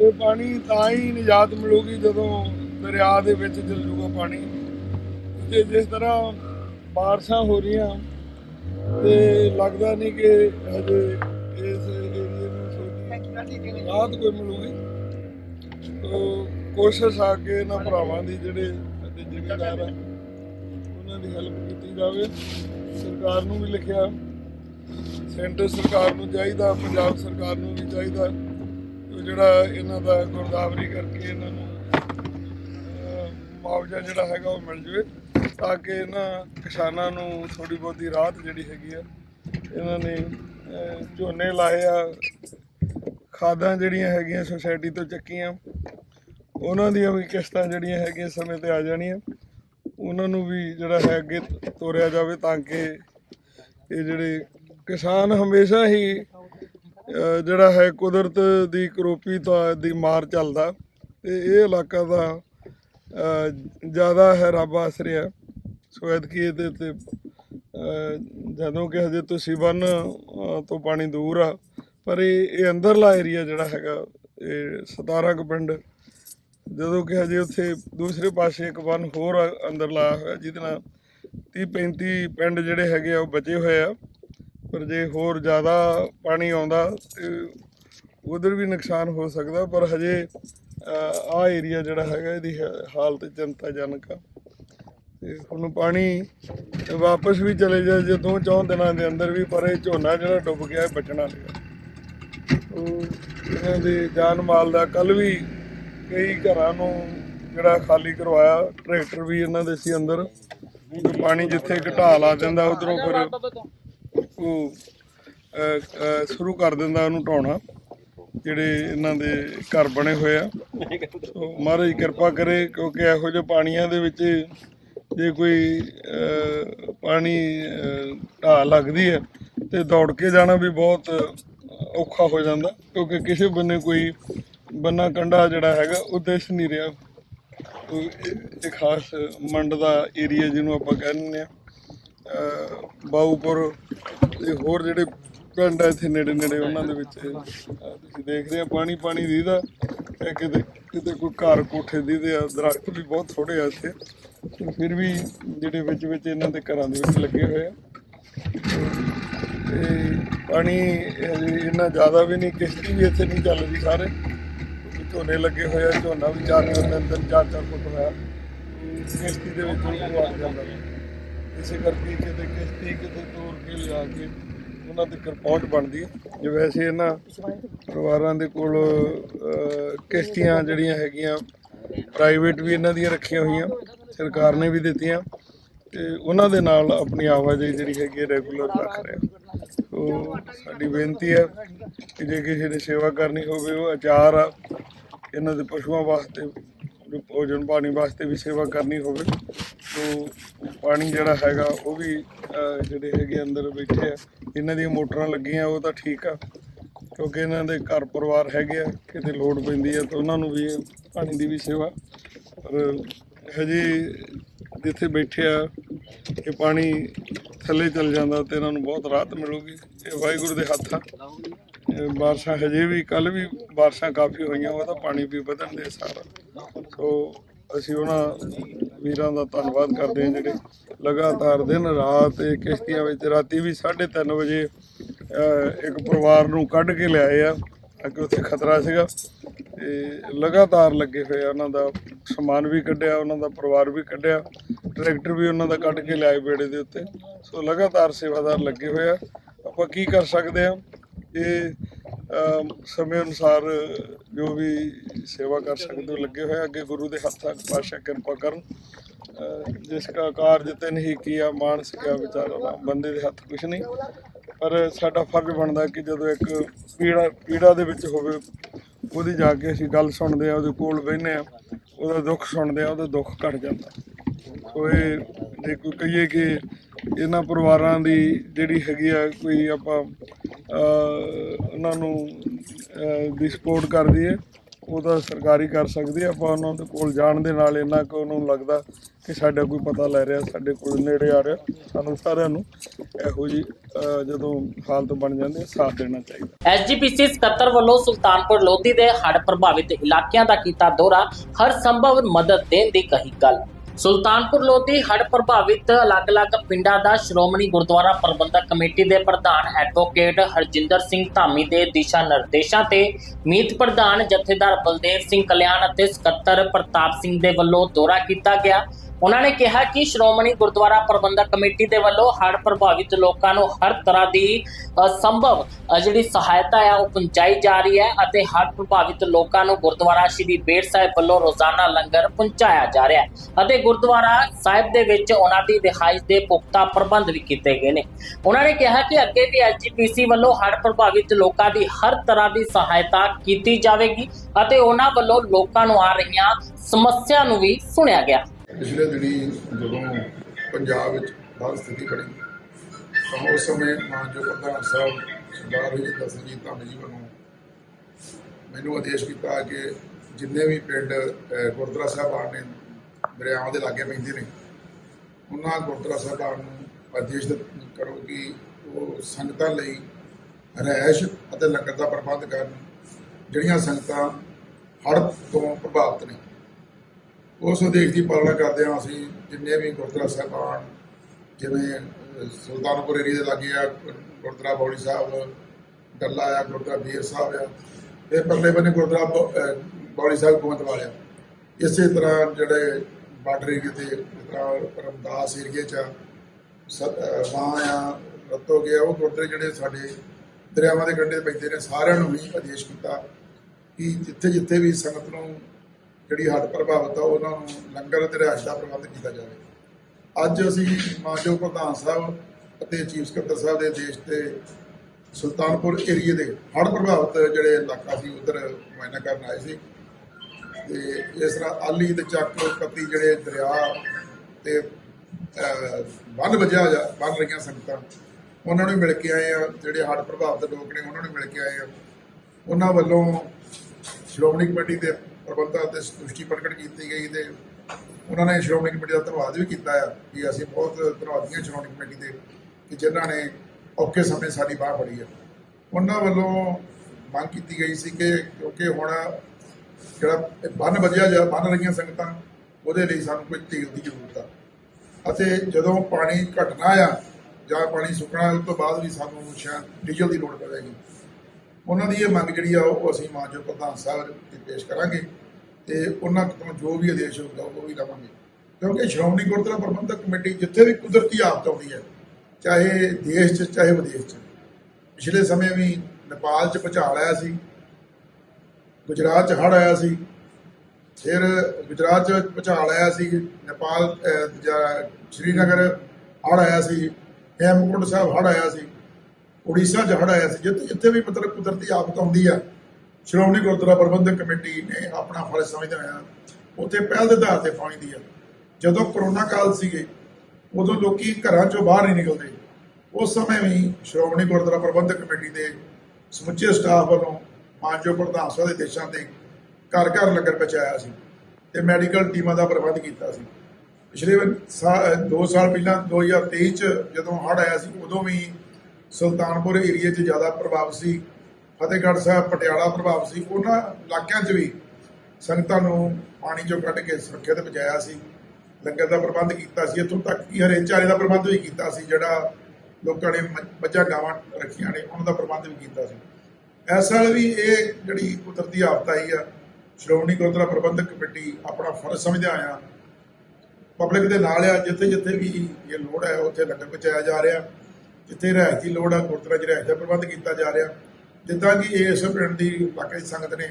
ਇਹ ਪਾਣੀ ਤਾਂ ਹੀ ਨਿਜਾਤ ਮਿਲੂਗੀ ਜਦੋਂ ਦਰਿਆ ਦੇ ਵਿੱਚ ਜਲ ਜੂਗਾ ਪਾਣੀ। ਤੇ ਜਿਸ ਤਰ੍ਹਾਂ ਬਾਰਿਸ਼ਾਂ ਹੋ ਰਹੀਆਂ, ਤੇ ਲੱਗਦਾ ਨਹੀਂ ਕਿ ਹਜੇ ਇਸ ਏਰੀਏ ਨੂੰ ਛੋਟੀ ਰਾਹਤ ਕੋਈ ਮਿਲੂਗੀ। ਤੋ ਕੋਸ਼ਿਸ਼ ਆ ਕੇ ਇਹਨਾਂ ਭਰਾਵਾਂ ਦੀ ਜਿਹੜੇ ਸਾਡੇ ਜ਼ਿਮੀਂਦਾਰ ਆ, ਉਹਨਾਂ ਦੀ ਹੈਲਪ ਕੀਤੀ ਜਾਵੇ। ਸਰਕਾਰ ਨੂੰ ਵੀ ਲਿਖਿਆ। ਸੈਂਟਰ ਸਰਕਾਰ ਨੂੰ ਚਾਹੀਦਾ, ਪੰਜਾਬ ਸਰਕਾਰ ਨੂੰ ਵੀ ਚਾਹੀਦਾ। ਜਿਹੜਾ ਇਹਨਾਂ ਦਾ ਗੁਰਦਾਵਰੀ ਕਰਕੇ ਇਹਨਾਂ ਨੂੰ ਮੁਆਵਜ਼ਾ ਜਿਹੜਾ ਹੈਗਾ ਉਹ ਮਿਲ ਜਾਵੇ, ਤਾਂ ਕਿ ਇਹਨਾਂ ਕਿਸਾਨਾਂ ਨੂੰ ਥੋੜੀ ਬਹੁਤੀ ਰਾਹਤ ਜਿਹੜੀ ਹੈਗੀ ਆ, ਇਹਨਾਂ ਨੇ ਝੋਨੇ ਲਾਏ ਆ, ਖਾਦਾਂ ਜਿਹੜੀਆਂ ਹੈਗੀਆਂ ਸੁਸਾਇਟੀ ਤੋਂ ਚੱਕੀਆਂ, ਉਹਨਾਂ ਦੀਆਂ ਵੀ ਕਿਸ਼ਤਾਂ ਜਿਹੜੀਆਂ ਹੈਗੀਆਂ ਸਮੇਂ ਤੇ ਆ ਜਾਣੀਆਂ। ਉਹਨਾਂ ਨੂੰ ਵੀ ਜਿਹੜਾ ਹੈ ਅੱਗੇ ਤੋਰਿਆ ਜਾਵੇ ਤਾਂ ਕਿ ਇਹ ਜਿਹੜੇ ਕਿਸਾਨ ਹਮੇਸ਼ਾ ਹੀ ਜਿਹੜਾ ਹੈ ਕੁਦਰਤ ਦੀ ਕਰੋਪੀ ਤੋਂ ਦੀ ਮਾਰ ਚੱਲਦਾ। ਤੇ ਇਹ ਇਲਾਕਾ ਦਾ ਜ਼ਿਆਦਾ ਹੈ ਰੱਬ ਆਸਰਿਆ ਸੋ ਐਤਕੀ ਇਹਦੇ ਤੇ ਜਦੋਂ ਕਿ ਹਜੇ ਤੁਸੀਂ ਬੰਨ ਤੋਂ ਪਾਣੀ ਦੂਰ ਆ, ਪਰ ਇਹ ਇਹ ਅੰਦਰਲਾ ਏਰੀਆ ਜਿਹੜਾ ਹੈਗਾ, ਇਹ 17 ਕੁ ਪਿੰਡ ਜਦੋਂ ਕਿ ਹਜੇ ਉੱਥੇ ਦੂਸਰੇ ਪਾਸੇ ਇੱਕ ਬੰਨ ਹੋਰ ਅੰਦਰ ਲਾਇਆ ਹੋਇਆ, ਜਿਹਦੇ ਨਾਲ 30 35 ਪਿੰਡ ਜਿਹੜੇ ਹੈਗੇ ਆ, ਉਹ ਬਚੇ ਹੋਏ ਆ। ਪਰ ਜੇ ਹੋਰ ਜ਼ਿਆਦਾ ਪਾਣੀ ਆਉਂਦਾ ਤੇ ਉਧਰ ਵੀ ਨੁਕਸਾਨ ਹੋ ਸਕਦਾ, ਪਰ ਹਜੇ ਆ ਏਰੀਆ ਜਿਹੜਾ ਹੈਗਾ, ਇਹਦੀ ਹਾ- ਹਾਲਤ ਚਿੰਤਾਜਨਕ ਆ। ਤੇ ਹੁਣ ਪਾਣੀ ਵਾਪਸ ਵੀ ਚਲੇ ਜਾਏ, ਜੇ ਦੋ ਚੌਂ ਦਿਨਾਂ ਦੇ ਅੰਦਰ ਵੀ, ਪਰ ਇਹ ਝੋਨਾ ਜਿਹੜਾ ਡੁੱਬ ਗਿਆ, ਇਹ ਬਚਣਾ ਨਹੀਂ ਉਹ ਇਹਨਾਂ ਦੇ ਜਾਨ ਮਾਲ ਦਾ ਕੱਲ ਵੀ ਕਈ ਘਰਾਂ ਨੂੰ ਜਿਹੜਾ ਖਾਲੀ ਕਰਵਾਇਆ ਟਰੈਕਟਰ ਵੀ ਇਹਨਾਂ ਦੇ ਸੀ ਅੰਦਰ। ਪਾਣੀ ਜਿੱਥੇ ਘਟਾ ਲਾ ਜਾਂਦਾ ਉਧਰੋਂ ਫਿਰ ਉਹ ਸ਼ੁਰੂ ਕਰ ਦਿੰਦਾ ਉਹਨੂੰ ਢਾਉਣਾ ਜਿਹੜੇ ਇਹਨਾਂ ਦੇ ਘਰ ਬਣੇ ਹੋਏ ਆ। ਸੋ ਮਹਾਰਾਜ ਕਿਰਪਾ ਕਰੇ ਕਿਉਂਕਿ ਇਹੋ ਜਿਹੇ ਪਾਣੀਆਂ ਦੇ ਵਿੱਚ ਜੇ ਕੋਈ ਪਾਣੀ ਅਹ, ਢਾਹ ਲੱਗਦੀ ਹੈ ਤੇ ਦੌੜ ਕੇ ਜਾਣਾ ਵੀ ਬਹੁਤ ਔਖਾ ਹੋ ਜਾਂਦਾ ਕਿਉਂਕਿ ਕਿਸੇ ਬੰਨੇ ਕੋਈ ਬੰਨਾ ਕੰਡਾ ਜਿਹੜਾ ਹੈਗਾ, ਉਹ ਦਿਸ ਨਹੀਂ ਰਿਹਾ। ਇਹ ਖਾਸ ਮੰਡ ਦਾ ਏਰੀਆ ਜਿਹਨੂੰ ਆਪਾਂ ਕਹਿੰਦੇ ਆ ਬਾਊਪੁਰ ਤੇ ਹੋਰ ਜਿਹੜੇ ਪਿੰਡ ਆ ਇੱਥੇ ਨੇੜੇ ਨੇੜੇ, ਉਹਨਾਂ ਦੇ ਵਿੱਚ ਤੁਸੀਂ ਦੇਖ ਰਹੇ ਆ ਪਾਣੀ ਪਾਣੀ ਦੀਦਾ। ਕਿਤੇ ਕਿਤੇ ਕੋਈ ਘਰ ਕੋਠੇ ਦੀਦੇ ਆ, ਦਰਖਤ ਵੀ ਬਹੁਤ ਥੋੜੇ ਆ ਇੱਥੇ। ਫਿਰ ਵੀ ਜਿਹੜੇ ਵਿੱਚ ਵਿੱਚ ਇਹਨਾਂ ਦੇ ਘਰਾਂ ਦੇ ਵਿੱਚ ਲੱਗੇ ਹੋਏ ਆ। ਤੇ ਪਾਣੀ ਇੰਨਾ ਜ਼ਿਆਦਾ ਵੀ ਨਹੀਂ, ਕਿਸ਼ਤੀ ਵੀ ਇੱਥੇ ਨਹੀਂ ਚੱਲਦੀ ਸਾਰੇ। ਝੋਨੇ ਲੱਗੇ ਹੋਏ ਆ, ਝੋਨਾ ਵੀ ਚਾਰ ਚਾਰ ਤਿੰਨ ਤਿੰਨ ਚਾਰ ਚਾਰ ਫੁੱਟ ਹੋਇਆ। ਕਿਸ਼ਤੀ ਦੇ ਵਿੱਚ ਉਹ ਆ ਜਾਂਦਾ। ਇਸੇ ਕਰਕੇ ਕਿਤੇ ਕਿਸ਼ਤੀ ਕਿਤੇ ਤੋਰ ਕੇ ਲਿਆ ਕੇ ਉਹਨਾਂ ਤੱਕ ਪਹੁੰਚ ਬਣਦੀ ਹੈ ਜੇ ਵੈਸੇ ਇਹਨਾਂ ਪਰਿਵਾਰਾਂ ਦੇ ਕੋਲ ਕਿਸ਼ਤੀਆਂ ਜਿਹੜੀਆਂ ਹੈਗੀਆਂ ਪ੍ਰਾਈਵੇਟ ਵੀ ਇਹਨਾਂ ਦੀਆਂ ਰੱਖੀਆਂ ਹੋਈਆਂ, ਸਰਕਾਰ ਨੇ ਵੀ ਦਿੱਤੀਆਂ। ਤੇ ਉਹਨਾਂ ਦੇ ਨਾਲ ਆਪਣੀ ਆਵਾਜਾਈ ਜਿਹੜੀ ਹੈਗੀ ਰੈਗੂਲਰ ਰੱਖ ਰਹੇ ਸੋ ਸਾਡੀ ਬੇਨਤੀ ਹੈ ਕਿ ਜੇ ਕਿਸੇ ਨੇ ਸੇਵਾ ਕਰਨੀ ਹੋਵੇ, ਉਹ ਅਚਾਰ ਆ ਇਹਨਾਂ ਦੇ ਪਸ਼ੂਆਂ ਵਾਸਤੇ, ਜੋ ਭੋਜਨ ਪਾਣੀ ਵਾਸਤੇ ਵੀ ਸੇਵਾ ਕਰਨੀ ਹੋਵੇ, ਤੋ ਪਾਣੀ ਜਿਹੜਾ ਹੈਗਾ ਉਹ ਵੀ ਜਿਹੜੇ ਹੈਗੇ ਅੰਦਰ ਬੈਠੇ ਆ, ਇਹਨਾਂ ਦੀਆਂ ਮੋਟਰਾਂ ਲੱਗੀਆਂ, ਉਹ ਤਾਂ ਠੀਕ ਆ, ਕਿਉਂਕਿ ਇਹਨਾਂ ਦੇ ਘਰ ਪਰਿਵਾਰ ਹੈਗੇ ਆ, ਕਿਤੇ ਲੋੜ ਪੈਂਦੀ ਆ, ਤਾਂ ਉਹਨਾਂ ਨੂੰ ਵੀ ਪਾਣੀ ਦੀ ਵੀ ਸੇਵਾ, ਪਰ ਹਜੇ ਜਿੱਥੇ ਬੈਠੇ ਆ, ਇਹ ਪਾਣੀ ਥੱਲੇ ਚਲ ਜਾਂਦਾ, ਤੇ ਇਹਨਾਂ ਨੂੰ ਬਹੁਤ ਰਾਹਤ ਮਿਲੂਗੀ ਇਹ ਵਾਹਿਗੁਰੂ ਦੇ ਹੱਥ ਆ। ਬਾਰਿਸ਼ਾਂ ਹਜੇ ਵੀ ਕੱਲ ਵੀ ਬਾਰਿਸ਼ਾਂ ਕਾਫੀ ਹੋਈਆਂ ਉਹਦਾ ਪਾਣੀ ਵੀ ਵਧਣ ਦੇ ਸਾਰਾ। ਸੋ ਅਸੀਂ ਉਹਨਾਂ ਵੀਰਾਂ ਦਾ ਧੰਨਵਾਦ ਕਰਦੇ ਹਾਂ ਜਿਹੜੇ ਲਗਾਤਾਰ ਦਿਨ ਰਾਤ ਇਹ ਕਿਸ਼ਤੀਆਂ ਵਿੱਚ, ਰਾਤੀ ਵੀ 3:30 ਵਜੇ ਇੱਕ ਪਰਿਵਾਰ ਨੂੰ ਕੱਢ ਕੇ ਲਿਆਏ ਆ ਅੱਗੇ ਉੱਥੇ ਖਤਰਾ ਸੀਗਾ। ਤੇ ਲਗਾਤਾਰ ਲੱਗੇ ਹੋਏ ਆ ਉਹਨਾਂ ਦਾ ਸਮਾਨ ਵੀ ਕੱਢਿਆ, ਉਹਨਾਂ ਦਾ ਪਰਿਵਾਰ ਵੀ ਕੱਢਿਆ, ਟਰੈਕਟਰ ਵੀ ਉਹਨਾਂ ਦਾ ਕੱਢ ਕੇ ਲਿਆਏ ਬੇੜੇ ਦੇ ਉੱਤੇ। ਸੋ ਲਗਾਤਾਰ ਸੇਵਾਦਾਰ ਲੱਗੇ ਹੋਏ ਆ। ਆਪਾਂ ਕੀ ਕਰ ਸਕਦੇ ਆ ਇਹ ਸਮੇਂ ਅਨੁਸਾਰ ਜੋ ਵੀ ਸੇਵਾ ਕਰ ਸਕਦੇ ਹੋ, ਲੱਗੇ ਹੋਏ ਅੱਗੇ ਗੁਰੂ ਦੇ ਹੱਥਾਂ ਪਾਸ਼ਾ ਕਿਰਪਾ ਕਰਨ। ਜਿਸ ਕਾ ਕਾਰਜ ਤਿਨ ਹੀ ਕੀਆ ਮਾਨਸ ਕਿਆ ਵਿਚਾਰਾ ਰਾਮ, ਬੰਦੇ ਦੇ ਹੱਥ ਕੁਛ ਨਹੀਂ। ਪਰ ਸਾਡਾ ਫਰਜ਼ ਬਣਦਾ ਕਿ ਜਦੋਂ ਇੱਕ ਪੀੜਾ ਪੀੜਾ ਦੇ ਵਿੱਚ ਹੋਵੇ ਉਹਦੀ ਜਾ ਕੇ ਅਸੀਂ ਗੱਲ ਸੁਣਦੇ ਆ, ਉਹਦੇ ਕੋਲ ਬਹਿੰਦੇ ਆ, ਉਹਦਾ ਦੁੱਖ ਸੁਣਦੇ ਆ, ਉਹਦਾ ਦੁੱਖ ਘਟ ਜਾਂਦਾ। ਸੋ ਇਹ ਜੇ ਕੋਈ ਕਹੀਏ ਕਿ ਇਹਨਾਂ ਪਰਿਵਾਰਾਂ ਦੀ ਜਿਹੜੀ ਹੈਗੀ ਆ, ਕੋਈ ਆਪਾਂ ਉਹਨਾਂ ਨੂੰ ਦੀ ਸਪੋਰਟ ਕਰਦੀ ਹੈ। ਉਹ ਤਾਂ ਸਰਕਾਰੀ ਕਰ ਸਕਦੀ ਆਪਾਂ ਉਹਨਾਂ ਦੇ ਕੋਲ ਜਾਣ ਦੇ ਨਾਲ ਇੰਨਾ ਕੁ ਉਹਨੂੰ ਲੱਗਦਾ ਕਿ ਸਾਡਾ ਕੋਈ ਪਤਾ ਲੈ ਰਿਹਾ, ਸਾਡੇ ਕੋਲ ਨੇੜੇ ਆ ਰਿਹਾ, ਸਾਨੂੰ ਸਾਰਿਆਂ ਨੂੰ ਇਹੋ ਜੀ ਜਦੋਂ ਹਾਲਤ ਬਣ ਜਾਂਦੀ ਹੈ, ਸਾਥ ਦੇਣਾ ਚਾਹੀਦਾ। ਐਸਜੀਪੀਸੀ ਸਕੱਤਰ ਵੱਲੋਂ ਸੁਲਤਾਨਪੁਰ ਲੋਧੀ ਦੇ ਹੜ੍ਹ ਪ੍ਰਭਾਵਿਤ ਇਲਾਕਿਆਂ ਦਾ ਕੀਤਾ ਦੌਰਾ, ਹਰ ਸੰਭਵ ਮਦਦ ਦੇਣ ਦੀ ਕਹੀ ਗੱਲ। ਸੁਲਤਾਨਪੁਰ ਲੋਧੀ ਹੜ੍ਹ ਪ੍ਰਭਾਵਿਤ ਅਲੱਗ-ਅਲੱਗ ਪਿੰਡਾਂ ਦਾ ਸ਼੍ਰੋਮਣੀ ਗੁਰਦੁਆਰਾ ਪ੍ਰਬੰਧਕ ਕਮੇਟੀ ਦੇ ਪ੍ਰਧਾਨ ਐਡਵੋਕੇਟ ਹਰਜਿੰਦਰ ਸਿੰਘ ਧਾਮੀ ਦੇ ਦਿਸ਼ਾ ਨਿਰਦੇਸ਼ਾਂ ਤੇ ਮੀਤ ਪ੍ਰਧਾਨ ਜਥੇਦਾਰ ਬਲਦੇਵ ਸਿੰਘ ਕਲਿਆਣ ਅਤੇ ਸਕੱਤਰ ਪ੍ਰਤਾਪ ਸਿੰਘ ਦੇ ਵੱਲੋਂ ਦੌਰਾ ਕੀਤਾ ਗਿਆ। ਉਹਨਾਂ ਨੇ ਕਿਹਾ ਕਿ ਸ਼੍ਰੋਮਣੀ ਗੁਰਦੁਆਰਾ ਪ੍ਰਬੰਧਕ ਕਮੇਟੀ ਦੇ ਵੱਲੋਂ ਹੜ੍ਹ ਪ੍ਰਭਾਵਿਤ ਲੋਕਾਂ ਨੂੰ ਹਰ ਤਰ੍ਹਾਂ ਦੀ ਸੰਭਵ ਜਿਹੜੀ ਸਹਾਇਤਾ ਹੈ, ਉਹ ਪਹੁੰਚਾਈ ਜਾ ਰਹੀ ਹੈ ਅਤੇ ਹੜ੍ਹ ਪ੍ਰਭਾਵਿਤ ਲੋਕਾਂ ਨੂੰ ਗੁਰਦੁਆਰਾ ਸ਼੍ਰੀ ਬੇਰ ਸਾਹਿਬ ਵੱਲੋਂ ਰੋਜ਼ਾਨਾ ਲੰਗਰ ਪਹੁੰਚਾਇਆ ਜਾ ਰਿਹਾ ਹੈ ਅਤੇ ਗੁਰਦੁਆਰਾ ਸਾਹਿਬ ਦੇ ਵਿੱਚ ਉਹਨਾਂ ਦੀ ਰਿਹਾਇਸ਼ ਦੇ ਪੁਖਤਾ ਪ੍ਰਬੰਧ ਵੀ ਕੀਤੇ ਗਏ ਨੇ। ਉਹਨਾਂ ਨੇ ਕਿਹਾ ਕਿ ਅੱਗੇ ਵੀ ਐਸਜੀਪੀਸੀ ਵੱਲੋਂ ਹੜ੍ਹ ਪ੍ਰਭਾਵਿਤ ਲੋਕਾਂ ਦੀ ਹਰ ਤਰ੍ਹਾਂ ਦੀ ਸਹਾਇਤਾ ਕੀਤੀ ਜਾਵੇਗੀ ਅਤੇ ਉਹਨਾਂ ਵੱਲੋਂ ਲੋਕਾਂ ਨੂੰ ਆ ਰਹੀਆਂ ਸਮੱਸਿਆ ਨੂੰ ਵੀ ਸੁਣਿਆ ਗਿਆ। ਪਿਛਲੇ ਦਿਨੀ ਜਦੋਂ ਪੰਜਾਬ ਵਿੱਚ ਬਾਹਰ ਸਥਿਤੀ ਬਣੀ ਤਾਂ ਉਸ ਸਮੇਂ ਮਾਨਯੋਗ ਪ੍ਰਧਾਨ ਸਾਹਿਬ ਸਰਦਾਰ ਰਜਿੰਦਰ ਸਿੰਘ ਜੀ ਧੰਨ ਜੀ ਵੱਲੋਂ ਮੈਨੂੰ ਆਦੇਸ਼ ਕੀਤਾ ਕਿ ਜਿੰਨੇ ਵੀ ਪਿੰਡ ਗੁਰਦੁਆਰਾ ਸਾਹਿਬਾਨ ਨੇ ਦਰਿਆਵਾਂ ਦੇ ਲਾਗੇ ਪੈਂਦੇ ਨੇ, ਉਹਨਾਂ ਗੁਰਦੁਆਰਾ ਸਾਹਿਬਾਨ ਨੂੰ ਆਦੇਸ਼ ਕਰੋ ਕਿ ਉਹ ਸੰਗਤਾਂ ਲਈ ਰਹਿائش ਅਤੇ ਲੰਗਰ ਦਾ ਪ੍ਰਬੰਧ ਕਰਨ, ਜਿਹੜੀਆਂ ਸੰਗਤਾਂ ਹੜ੍ਹ ਤੋਂ ਪ੍ਰਭਾਵਿਤ ਨੇ। ਉਸ ਉਦੇਸ਼ ਦੀ ਪਾਲਣਾ ਕਰਦੇ ਹਾਂ ਅਸੀਂ ਜਿੰਨੇ ਵੀ ਗੁਰਦੁਆਰਾ ਸਾਹਿਬਾਨ ਜਿਵੇਂ ਸੁਲਤਾਨਪੁਰ ਏਰੀਆ ਦੇ ਲਾਗੇ ਆ ਗੁਰਦੁਆਰਾ ਬੌੜੀ ਸਾਹਿਬ ਡੱਲਾ ਆ ਗੁਰਦੁਆਰਾ ਬੀਰ ਸਾਹਿਬ ਆ ਤੇ ਪਰਲੇ ਬੰਨੇ ਗੁਰਦੁਆਰਾ ਬੌ- ਬੌੜੀ ਸਾਹਿਬ ਗੋਬਿੰਦਵਾਲ ਆ। ਇਸੇ ਤਰ੍ਹਾਂ ਜਿਹੜੇ ਬਾਰਡਰ ਏਰੀਆ ਤੇ ਜਿਸ ਰਮਦਾਸ ਏਰੀਆ ਚ ਆ, ਸ- ਅਹ, ਵਾਂ ਆ ਰਤੋ ਗਿਆ ਉਹ ਗੁਰਦੁਆਰੇ ਜਿਹੜੇ ਸਾਡੇ ਦਰਿਆਵਾਂ ਦੇ ਕੰਢੇ ਪੈਂਦੇ ਨੇ ਸਾਰਿਆਂ ਨੂੰ ਵੀ ਆਦੇਸ਼ ਕੀਤਾ ਕਿ ਜਿੱਥੇ ਜਿੱਥੇ ਵੀ ਸੰਗਤ ਨੂੰ ਜਿਹੜੀ ਹੜ੍ਹ ਪ੍ਰਭਾਵਿਤ ਆ, ਉਹਨਾਂ ਨੂੰ ਲੰਗਰ ਅਤੇ ਰਿਹਾਇਸ਼ ਦਾ ਪ੍ਰਬੰਧ ਕੀਤਾ ਜਾਵੇ। ਅੱਜ ਅਸੀਂ ਮਾਨਯੋਗ ਪ੍ਰਧਾਨ ਸਾਹਿਬ ਅਤੇ ਚੀਫ ਸਕੱਤਰ ਸਾਹਿਬ ਦੇ ਦੇਸ਼ ਤੇ ਸੁਲਤਾਨਪੁਰ ਏਰੀਏ ਦੇ ਹੜ੍ਹ ਪ੍ਰਭਾਵਿਤ ਜਿਹੜੇ ਇਲਾਕਾ ਸੀ, ਉਧਰ ਮੁਆਇਨਾ ਕਰਨ ਆਏ ਸੀ। ਤੇ ਇਸ ਤਰ੍ਹਾਂ ਆਲੀ ਤੇ ਚੱਕ ਕੱਤੀ ਜਿਹੜੇ ਦਰਿਆ ਤੇ ਬੰਨ ਵਜਿਆ ਜਾ ਬੰਨ ਰਹੀਆਂ ਸੰਗਤਾਂ, ਉਹਨਾਂ ਨੂੰ ਮਿਲ ਕੇ ਆਏ ਆ। ਜਿਹੜੇ ਹੜ੍ਹ ਪ੍ਰਭਾਵਿਤ ਲੋਕ ਨੇ, ਉਹਨਾਂ ਨੂੰ ਮਿਲ ਕੇ ਆਏ ਆ। ਉਹਨਾਂ ਵੱਲੋਂ ਸ਼੍ਰੋਮਣੀ ਕਮੇਟੀ ਦੇ ਪ੍ਰਬੰਧਾਂ ਤੇ ਸੰਤੁਸ਼ਟੀ ਪ੍ਰਗਟ ਕੀਤੀ ਗਈ ਤੇ ਉਹਨਾਂ ਨੇ ਸ਼੍ਰੋਮਣੀ ਕਮੇਟੀ ਦਾ ਧੰਨਵਾਦ ਵੀ ਕੀਤਾ ਆ ਕਿ ਅਸੀਂ ਬਹੁਤ ਧੰਨਵਾਦੀ ਹਾਂ ਸ਼੍ਰੋਮਣੀ ਕਮੇਟੀ ਦੇ ਕਿ ਜਿਨ੍ਹਾਂ ਨੇ ਔਖੇ ਸਮੇਂ ਸਾਡੀ ਬਾਹ ਫੜੀ ਆ। ਉਹਨਾਂ ਵੱਲੋਂ ਮੰਗ ਕੀਤੀ ਗਈ ਸੀ ਕਿ ਕਿਉਂਕਿ ਹੁਣ ਜਿਹੜਾ ਇਹ ਬੰਨ ਵਜਿਆ ਜਾ ਬੰਨ ਰਹੀਆਂ ਸੰਗਤਾਂ, ਉਹਦੇ ਲਈ ਸਾਨੂੰ ਕੋਈ ਤੇਲ ਦੀ ਜ਼ਰੂਰਤ ਆ। ਅਤੇ ਜਦੋਂ ਪਾਣੀ ਘਟਣਾ ਆ ਜਾਂ ਪਾਣੀ ਸੁੱਕਣਾ ਉਸ ਤੋਂ ਬਾਅਦ ਵੀ ਸਾਨੂੰ ਸ਼ਾਇਦ ਡੀਜ਼ਲ ਦੀ ਲੋੜ ਪਵੇਗੀ। ਉਹਨਾਂ ਦੀ ਇਹ ਮੰਗ ਜਿਹੜੀ ਆ, ਉਹ ਅਸੀਂ ਮਾਨਯੋਗ ਪ੍ਰਧਾਨ ਸਾਹਿਬ ਦੇ ਪੇਸ਼ ਕਰਾਂਗੇ ਤੇ ਉਹਨਾਂ ਤੋਂ ਜੋ ਵੀ ਆਦੇਸ਼ ਹੋਊਗਾ, ਉਹ ਵੀ ਲਵਾਂਗੇ। ਕਿਉਂਕਿ ਸ਼੍ਰੋਮਣੀ ਗੁਰਦੁਆਰਾ ਪ੍ਰਬੰਧਕ ਕਮੇਟੀ ਜਿੱਥੇ ਵੀ ਕੁਦਰਤੀ ਆਫਤ ਆਉਂਦੀ ਹੈ, ਚਾਹੇ ਦੇਸ਼ 'ਚ, ਚਾਹੇ ਵਿਦੇਸ਼ 'ਚ। ਪਿਛਲੇ ਸਮੇਂ ਵੀ ਨੇਪਾਲ 'ਚ ਭੁਚਾਲ ਆਇਆ ਸੀ, ਗੁਜਰਾਤ 'ਚ ਹੜ੍ਹ ਆਇਆ ਸੀ, ਫਿਰ ਗੁਜਰਾਤ 'ਚ ਭੁਚਾਲ ਆਇਆ ਸੀ, ਨੇਪਾਲ ਸ਼੍ਰੀਨਗਰ ਹੜ੍ਹ ਆਇਆ ਸੀ ਹੇਮਕੁੰਡ ਸਾਹਿਬ ਹੜ੍ਹ ਆਇਆ ਸੀ। ਉੜੀਸਾ 'ਚ ਹੜ੍ਹ ਆਇਆ ਸੀ, ਜਿੱਥੇ ਜਿੱਥੇ ਵੀ ਮਤਲਬ ਕੁਦਰਤੀ ਆਫਤ ਆਉਂਦੀ ਆ, ਸ਼੍ਰੋਮਣੀ ਗੁਰਦੁਆਰਾ ਪ੍ਰਬੰਧਕ ਕਮੇਟੀ ਨੇ ਆਪਣਾ ਫਰਜ਼ ਸਮਝਦੇ ਹੋਇਆ ਉੱਥੇ ਪਹਿਲ ਦੇ ਆਧਾਰ ਤੇ ਪਾਣੀ ਦੀ ਆ। ਜਦੋਂ ਕਰੋਨਾ ਕਾਲ ਸੀਗੇ, ਉਦੋਂ ਲੋਕੀ ਘਰਾਂ ਚੋਂ ਬਾਹਰ ਨਹੀਂ ਨਿਕਲਦੇ। ਉਸ ਸਮੇਂ ਵੀ ਸ਼੍ਰੋਮਣੀ ਗੁਰਦੁਆਰਾ ਪ੍ਰਬੰਧਕ ਕਮੇਟੀ ਦੇ ਸਮੁੱਚੇ ਸਟਾਫ ਵੱਲੋਂ ਮਾਨਯੋਗ ਪ੍ਰਧਾਨ ਸਾਹਿਬ ਦੇ ਦੇਸ਼ਾਂ ਤੇ ਘਰ ਘਰ ਲੰਗਰ ਪਹੁੰਚਾਇਆ ਸੀ ਤੇ ਮੈਡੀਕਲ ਟੀਮਾਂ ਦਾ ਪ੍ਰਬੰਧ ਕੀਤਾ ਸੀ। ਪਿਛਲੇ 2 ਸਾਲ ਪਹਿਲਾਂ 2023 ਚ ਜਦੋਂ ਹੜ੍ਹ ਆਇਆ ਸੀ, ਉਦੋਂ ਵੀ ਸੁਲਤਾਨਪੁਰ ਏਰੀਆ 'ਚ ਜ਼ਿਆਦਾ ਪ੍ਰਭਾਵ ਸੀ, ਫਤਿਹਗੜ੍ਹ ਸਾਹਿਬ, ਪਟਿਆਲਾ ਪ੍ਰਭਾਵ ਸੀ, ਉਹਨਾਂ ਇਲਾਕਿਆਂ 'ਚ ਵੀ ਸੰਗਤਾਂ ਨੂੰ ਪਾਣੀ 'ਚੋਂ ਕੱਢ ਕੇ ਸੁਰੱਖਿਅਤ ਪਹੁੰਚਾਇਆ ਸੀ, ਲੰਗਰ ਦਾ ਪ੍ਰਬੰਧ ਕੀਤਾ ਸੀ, ਇੱਥੋਂ ਤੱਕ ਕਿ ਹਰੇ ਚਾਰੇ ਦਾ ਪ੍ਰਬੰਧ ਵੀ ਕੀਤਾ ਸੀ, ਜਿਹੜਾ ਲੋਕਾਂ ਨੇ ਮੱਝ- ਮੱਝਾਂ ਗਾਵਾਂ ਰੱਖੀਆਂ ਨੇ, ਉਹਨਾਂ ਦਾ ਪ੍ਰਬੰਧ ਵੀ ਕੀਤਾ ਸੀ। ਇਸ ਸਾਲ ਵੀ ਇਹ ਜਿਹੜੀ ਕੁਦਰਤੀ ਆਫਤ ਆਈ ਆ, ਸ਼੍ਰੋਮਣੀ ਗੁਰਦੁਆਰਾ ਪ੍ਰਬੰਧਕ ਕਮੇਟੀ ਆਪਣਾ ਫਰਜ਼ ਸਮਝਦੇ ਆਇਆ ਪਬਲਿਕ ਦੇ ਨਾਲ ਆ ਜਿੱਥੇ ਜਿੱਥੇ ਵੀ ਇਹ ਲੋੜ ਹੈ, ਉੱਥੇ ਲੰਗਰ ਪਹੁੰਚਾਇਆ ਜਾ ਰਿਹਾ। ਜਿੱਥੇ ਰਿਹਾਇਸ਼ ਦੀ ਲੋੜ ਆ, ਗੁਰਦੁਆਰਾ 'ਚ ਰਿਹਾਇਸ਼ ਦਾ ਪ੍ਰਬੰਧ ਕੀਤਾ ਜਾ ਰਿਹਾ। ਜਿੱਦਾਂ ਕਿ ਇਸ ਪਿੰਡ ਦੀ ਇਲਾਕੇ ਦੀ ਸੰਗਤ ਨੇ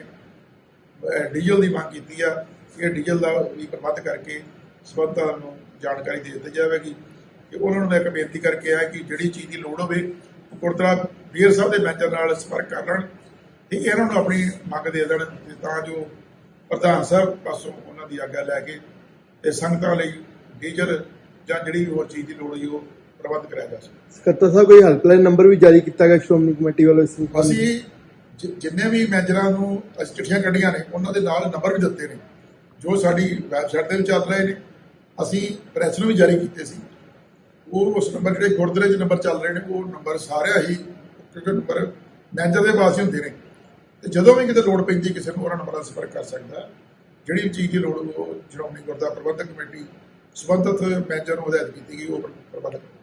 ਡੀਜ਼ਲ ਦੀ ਮੰਗ ਕੀਤੀ ਆ ਇਹ ਡੀਜ਼ਲ ਦਾ ਵੀ ਪ੍ਰਬੰਧ ਕਰਕੇ ਸਬੰਧਾਂ ਨੂੰ ਜਾਣਕਾਰੀ ਦੇ ਦਿੱਤੀ ਜਾਵੇਗੀ। ਕਿ ਉਹਨਾਂ ਨੂੰ ਮੈਂ ਇੱਕ ਬੇਨਤੀ ਕਰਕੇ ਆ ਕਿ ਜਿਹੜੀ ਚੀਜ਼ ਦੀ ਲੋੜ ਹੋਵੇ, ਗੁਰਦੁਆਰਾ ਵੀਰ ਸਾਹਿਬ ਦੇ ਮੈਨੇਜਰ ਨਾਲ ਸੰਪਰਕ ਕਰ ਲੈਣ ਤੇ ਇਹਨਾਂ ਨੂੰ ਆਪਣੀ ਮੰਗ ਦੇ ਦੇਣ ਤੇ ਤਾਂ ਜੋ ਪ੍ਰਧਾਨ ਸਾਹਿਬ ਪਾਸੋਂ ਉਹਨਾਂ ਦੀ ਆਗਿਆ ਲੈ ਕੇ ਤੇ ਸੰਗਤਾਂ ਲਈ ਡੀਜ਼ਲ ਜਾਂ ਜਿਹੜੀ ਵੀ ਹੋਰ ਚੀਜ਼ ਦੀ ਲੋੜ ਹੋਈ ਉਹ ਪ੍ਰਬੰਧ ਕਰਾਇਆ ਜਾ ਸਕੇ ਸਕੱਤਰ ਸਾਹਿਬ ਕੋਈ ਹੈਲਪਲਾਈਨ ਨੰਬਰ ਵੀ ਜਾਰੀ ਕੀਤਾ ਗਿਆ ਸ਼੍ਰੋਮਣੀ ਕਮੇਟੀ ਵੱਲੋਂ ਇਸ ਸੰਬੰਧ ਵਿੱਚ? ਅਸੀਂ ਜਿ- ਜਿੰਨੇ ਵੀ ਮੈਨੇਜਰਾਂ ਨੂੰ ਅਸੀਂ ਚਿੱਠੀਆਂ ਕੱਢੀਆਂ ਨੇ ਉਹਨਾਂ ਦੇ ਨਾਲ ਨੰਬਰ ਵੀ ਦਿੱਤੇ ਨੇ ਜੋ ਸਾਡੀ ਵੈਬਸਾਈਟ ਤੇ ਵੀ ਚੱਲ ਰਹੇ ਨੇ ਅਸੀਂ ਪ੍ਰੈਸ ਨੂੰ ਵੀ ਜਾਰੀ ਕੀਤੇ ਸੀ ਉਹ ਉਸ ਨੰਬਰ ਜਿਹੜੇ ਗੁਰਦੁਆਰੇ 'ਚ ਨੰਬਰ ਚੱਲ ਰਹੇ ਨੇ ਉਹ ਨੰਬਰ ਸਾਰਿਆਂ ਹੀ ਕਿਉਂਕਿ ਨੰਬਰ ਮੈਨੇਜਰ ਦੇ ਪਾਸ ਹੀ ਹੁੰਦੇ ਨੇ ਤੇ ਜਦੋਂ ਵੀ ਕਿਤੇ ਲੋੜ ਪੈਂਦੀ ਕਿਸੇ ਨੂੰ ਉਹਨਾਂ ਨੰਬਰ ਨਾਲ ਸੰਪਰਕ ਕਰ ਸਕਦਾ ਹੈ। ਜਿਹੜੀ ਵੀ ਚੀਜ਼ ਦੀ ਲੋੜ ਹੋਵੇ ਉਹ ਸ਼੍ਰੋਮਣੀ ਗੁਰਦੁਆਰਾ ਪ੍ਰਬੰਧਕ ਕਮੇਟੀ ਸੰਬੰਧਿਤ ਮੈਨੇਜਰ ਨੂੰ ਹਦਾਇਤ ਕੀਤੀ ਗਈ ਉਹ ਪ੍ਰਬੰਧ ਕਰੇ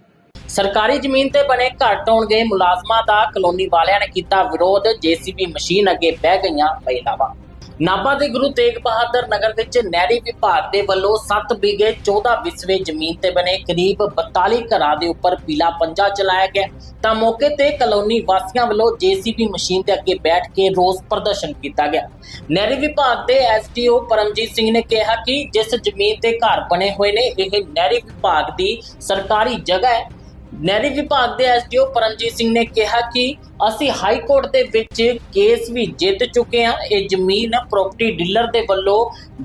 ਸਰਕਾਰੀ ਜ਼ਮੀਨ ਤੇ ਬਣੇ ਘਰ ਢਾਉਣ ਗਏ ਮੁਲਾਜ਼ਮਾਂ ਦਾ, ਕਲੋਨੀ ਵਾਲਿਆਂ ਨੇ ਕੀਤਾ ਵਿਰੋਧ, ਜੀਸੀਬੀ ਮਸ਼ੀਨ ਅੱਗੇ ਬਹਿ ਗਈਆਂ ਮਹਿਲਾਵਾਂ। ਨਾਭਾ ਦੇ ਗੁਰੂ ਤੇਗ ਬਹਾਦਰ ਨਗਰ ਵਿੱਚ ਨਹਿਰੀ ਵਿਭਾਗ ਦੇ ਵੱਲੋਂ 7 ਵਿਗੇ 14 ਵਿਸਵੇ ਜ਼ਮੀਨ ਤੇ ਬਣੇ ਕਰੀਬ 42 ਘਰਾਂ ਦੇ ਉੱਪਰ ਪੀਲਾ ਪੰਜਾ ਚਲਾਇਆ ਗਿਆ। ਤਾਂ ਮੌਕੇ ਤੇ ਕਲੋਨੀ ਵਾਸੀਆਂ ਵੱਲੋਂ ਜੀਸੀਬੀ ਮਸ਼ੀਨ ਦੇ ਅੱਗੇ ਬੈਠ ਕੇ ਰੋਸ ਪ੍ਰਦਰਸ਼ਨ ਕੀਤਾ ਗਿਆ। ਨਹਿਰੀ ਵਿਭਾਗ ਦੇ ਐਸਡੀਓ ਪਰਮਜੀਤ ਸਿੰਘ ਨੇ ਕਿਹਾ ਕਿ ਜਿਸ ਜ਼ਮੀਨ ਤੇ ਘਰ ਬਣੇ ਹੋਏ ਨੇ, ਇਹ ਨਹਿਰੀ ਵਿਭਾਗ ਦੀ ਸਰਕਾਰੀ ਜਗ੍ਹਾ ਹੈ। ਨਹਿਰੀ ਵਿਭਾਗ ਦੇ ਐਸਡੀਓ ਪਰਮਜੀਤ ਸਿੰਘ ਨੇ ਕਿਹਾ ਕਿ ਅਸੀਂ ਹਾਈ ਕੋਰਟ ਦੇ ਵਿੱਚ ਕੇਸ ਵੀ ਜਿੱਤ ਚੁੱਕੇ ਹਾਂ। ਇਹ ਜ਼ਮੀਨ ਪ੍ਰਾਪਰਟੀ ਡੀਲਰ ਦੇ ਵੱਲੋਂ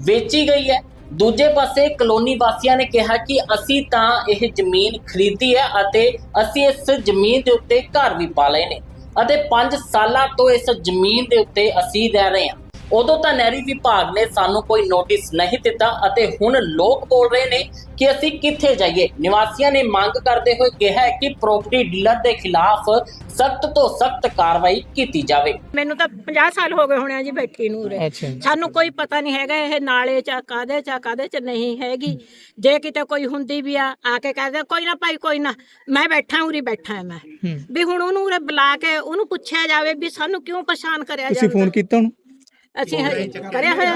ਵੇਚੀ ਗਈ ਹੈ। ਦੂਜੇ ਪਾਸੇ ਕਲੋਨੀ ਵਾਸੀਆਂ ਨੇ ਕਿਹਾ ਕਿ ਅਸੀਂ ਤਾਂ ਇਹ ਜ਼ਮੀਨ ਖਰੀਦੀ ਹੈ ਅਤੇ ਅਸੀਂ ਇਸ ਜ਼ਮੀਨ ਦੇ ਉੱਤੇ ਘਰ ਵੀ ਪਾ ਲਏ ਨੇ ਅਤੇ 5 ਸਾਲਾਂ ਤੋਂ ਇਸ ਜ਼ਮੀਨ ਦੇ ਉੱਤੇ ਅਸੀਂ ਰਹਿ ਰਹੇ ਹਾਂ। ਉਦੋਂ ਤਾਂ ਨਹਿਰੀ ਵਿਭਾਗ ਨੇ ਸਾਨੂੰ ਕੋਈ ਨੋਟਿਸ ਨਹੀਂ ਦਿੱਤਾ ਅਤੇ ਹੁਣ ਲੋਕ ਬੋਲ ਰਹੇ ਨੇ ਕਿ ਅਸੀਂ ਕਿੱਥੇ ਜਾਈਏ। ਨਿਵਾਸੀਆਂ ਨੇ ਮੰਗ ਕਰਦੇ ਹੋਏ ਕਿਹਾ ਹੈ ਕਿ ਪ੍ਰਾਪਰਟੀ ਡੀਲਰ ਦੇ ਖਿਲਾਫ ਸਖਤ ਤੋਂ ਸਖਤ ਕਾਰਵਾਈ ਕੀਤੀ ਜਾਵੇ। ਮੈਨੂੰ ਤਾਂ 50 ਸਾਲ ਹੋ ਗਏ ਹੋਣੇ ਆ ਜੀ ਬੈਠੀ ਨੂੰ ਉਰੇ। ਸਾਨੂੰ ਕੋਈ ਪਤਾ ਨਹੀਂ ਹੈਗਾ ਇਹ ਨਾਲੇ ਚ ਆ, ਕਾਹਦੇ ਚ ਆ, ਕਾਹਦੇ ਚ ਨਹੀਂ ਹੈਗੀ। ਜੇ ਕਿਤੇ ਕੋਈ ਹੁੰਦੀ ਵੀ ਆ ਆ ਕੇ ਕਹਦੇ ਕੋਈ ਨਾ ਭਾਈ ਕੋਈ ਨਾ ਮੈਂ ਬੈਠਾ ਉਰੀ ਬੈਠਾ ਹਾਂ। ਮੈਂ ਵੀ ਹੁਣ ਉਹਨੂੰ ਉਰੇ ਬੁਲਾ ਕੇ ਉਹਨੂੰ ਪੁੱਛਿਆ ਜਾਵੇ ਵੀ ਸਾਨੂੰ ਕਿਉਂ ਪਰੇਸ਼ਾਨ ਕਰਿਆ ਜਾਵੇ ਤੁਸੀਂ ਫੋਨ ਕੀਤਾ ਉਹਨੂੰ? ਅਸੀਂ ਕਰਿਆ ਹੋਇਆ।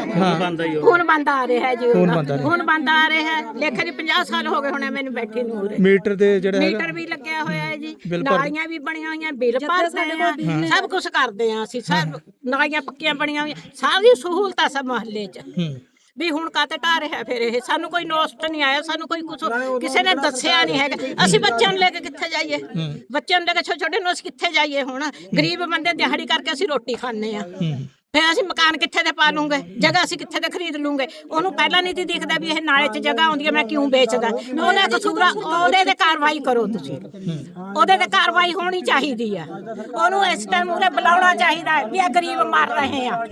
ਹੁਣ ਬੰਦ ਆ ਰਿਹਾ ਹੈ ਜੀ ਹੁਣ ਉਹਦਾ। ਬੰਦ ਆ ਰਿਹਾ। ਹੁਣ ਬੰਦ ਆ ਰਿਹਾ ਹੈ। ਲੇਖੇ ਦੀ 50 ਸਾਲ ਹੋ ਗਏ ਹੋਣੇ ਮੈਨੂੰ ਬੈਠੀ ਨੂੰ ਉਰੇ। ਮੀਟਰ ਦੇ ਜਿਹੜਾ ਹੈਗਾ ਮੀਟਰ ਵੀ ਲੱਗਿਆ ਹੋਇਆ ਹੈ ਜੀ। ਬਿੱਲ ਭਰ- ਨਾਲੀਆਂ ਵੀ ਬਣੀਆਂ ਹੋਈਆਂ ਬਿੱਲ ਭਰਦੇ ਆ ਸਭ ਕੁਝ ਕਰਦੇ ਆ ਅਸੀਂ। ਸਭ ਨਾਲੀਆਂ ਪੱਕੀਆਂ ਬਣੀਆਂ ਹੋਈਆਂ। ਸਾਰੀ ਸਹੂਲਤਾਂ ਸਭ ਮਹੱਲੇ 'ਚ। ਹੂੰ। ਵੀ ਹੁਣ ਕਾਤੇ ਢਾ ਰਿਹਾ ਫਿਰ ਇਹ? ਸਾਨੂੰ ਕੋਈ ਨੋਸਟ ਨਹੀਂ ਆਇਆ ਸਾਨੂੰ ਕੋਈ ਕੁਝ ਕਿਸੇ ਨੇ ਦੱਸਿਆ ਨਹੀਂ ਹੈਗਾ। ਅਸੀਂ ਬੱਚਿਆਂ ਨੂੰ ਲੈ ਕੇ ਕਿੱਥੇ ਜਾਈਏ? ਬੱਚਿਆਂ ਨੂੰ ਲੈ ਕੇ ਛੋਟੇ ਛੋਟੇ ਨੂੰ ਅਸੀਂ ਕਿੱਥੇ ਜਾਈਏ ਹੁਣ? ਗਰੀਬ ਬੰਦੇ ਦਿਹਾੜੀ ਕਰਕੇ ਅਸੀਂ ਰੋਟੀ ਖਾਂਦੇ ਆ ਫਿਰ ਅਸੀਂ ਮਕਾਨ ਕਿੱਥੇ ਦੇ ਪਾ ਲੂੰਗੇ? ਜਗ੍ਹਾ ਅਸੀਂ ਕਿੱਥੇ ਦੇ ਖਰੀਦ ਲੂੰਗੇ? ਉਹਨੂੰ ਪਹਿਲਾਂ ਨਹੀਂ ਸੀ ਦਿਖਦਾ ਵੀ ਇਹ ਨਾਲੇ 'ਚ ਜਗ੍ਹਾ ਆਉਂਦੀ ਹੈ ਮੈਂ ਕਿਉਂ ਵੇਚਦਾ? ਉਹਦਾ ਕਸੂਰਾ ਉਹਦੇ ਤੇ ਕਾਰਵਾਈ ਕਰੋ ਤੁਸੀਂ। ਉਹਦੇ ਤੇ ਕਾਰਵਾਈ ਹੋਣੀ ਚਾਹੀਦੀ ਆ ਉਹਨੂੰ ਇਸ ਟਾਈਮ ਉਰੇ ਬੁਲਾਉਣਾ ਚਾਹੀਦਾ ਹੈ ਵੀ ਇਹ ਗਰੀਬ ਮਰ ਰਹੇ ਆ।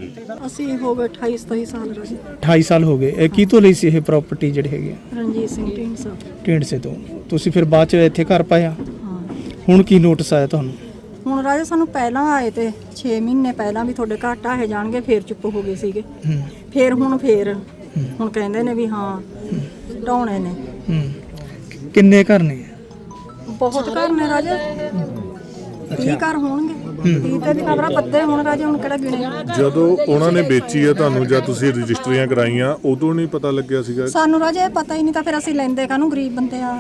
ਅਸੀਂ ਹੋ ਗਏ 28 27 ਸਾਲ ਰਹੇ 28 ਸਾਲ ਹੋ ਗਏ। ਇਹ ਕੀ ਤੋਂ ਲਈ ਸੀ ਇਹ ਪ੍ਰਾਪਰਟੀ ਜਿਹੜੀ ਹੈਗੀ ਆ? ਰਣਜੀਤ ਸਿੰਘ ਢੀਂਡਸਾ। ਢੀਂਡਸੇ ਤੋਂ। ਤੁਸੀਂ ਫਿਰ ਬਾਅਦ ਚ ਇੱਥੇ ਘਰ ਪਾਇਆ? ਹੁਣ ਕੀ ਨੋਟਿਸ ਆਇਆ ਤੁਹਾਨੂੰ? ਹੁਣ ਰਾਜੇ ਸਾਨੂੰ ਪਹਿਲਾਂ ਆਏ ਤੇ 6 ਮਹੀਨੇ ਪਹਿਲਾਂ ਵੀ ਤੁਹਾਡੇ ਘਰ ਢਾਹੇ ਜਾਣਗੇ ਫੇਰ ਚੁੱਪ ਹੋ ਗਏ ਸੀਗੇ। ਫੇਰ ਹੁਣ ਫੇਰ। ਹੁਣ ਕਹਿੰਦੇ ਨੇ ਵੀ ਹਾਂ ਢਾਉਣੇ ਨੇ। ਹੂੰ। ਕਿੰਨੇ ਘਰ ਨੇ? ਬਹੁਤ ਘਰ ਨੇ ਰਾਜੇ। 30 ਘਰ ਹੋਣਗੇ। 30 ਤੇ ਵੀ ਖਬਰਾਂ ਪੱਤੇ ਹੁਣ ਰਾਜੇ ਹੁਣ ਕਿਹੜਾ ਗਿਣੇ ਜਦੋਂ ਉਹਨਾਂ ਨੇ ਵੇਚੀ ਆ ਤੁਹਾਨੂੰ ਜਾਂ ਤੁਸੀਂ ਰਜਿਸਟਰੀਆਂ ਕਰਾਈਆਂ ਉਦੋਂ ਨਹੀਂ ਪਤਾ ਲੱਗਿਆ ਸੀਗਾ? ਸਾਨੂੰ ਰਾਜੇ ਇਹ ਪਤਾ ਹੀ ਨਹੀਂ ਤਾਂ ਫਿਰ ਅਸੀਂ ਲੈਂਦੇ ਕਾਹਨੂੰ ਗਰੀਬ ਬੰਦੇ ਆ?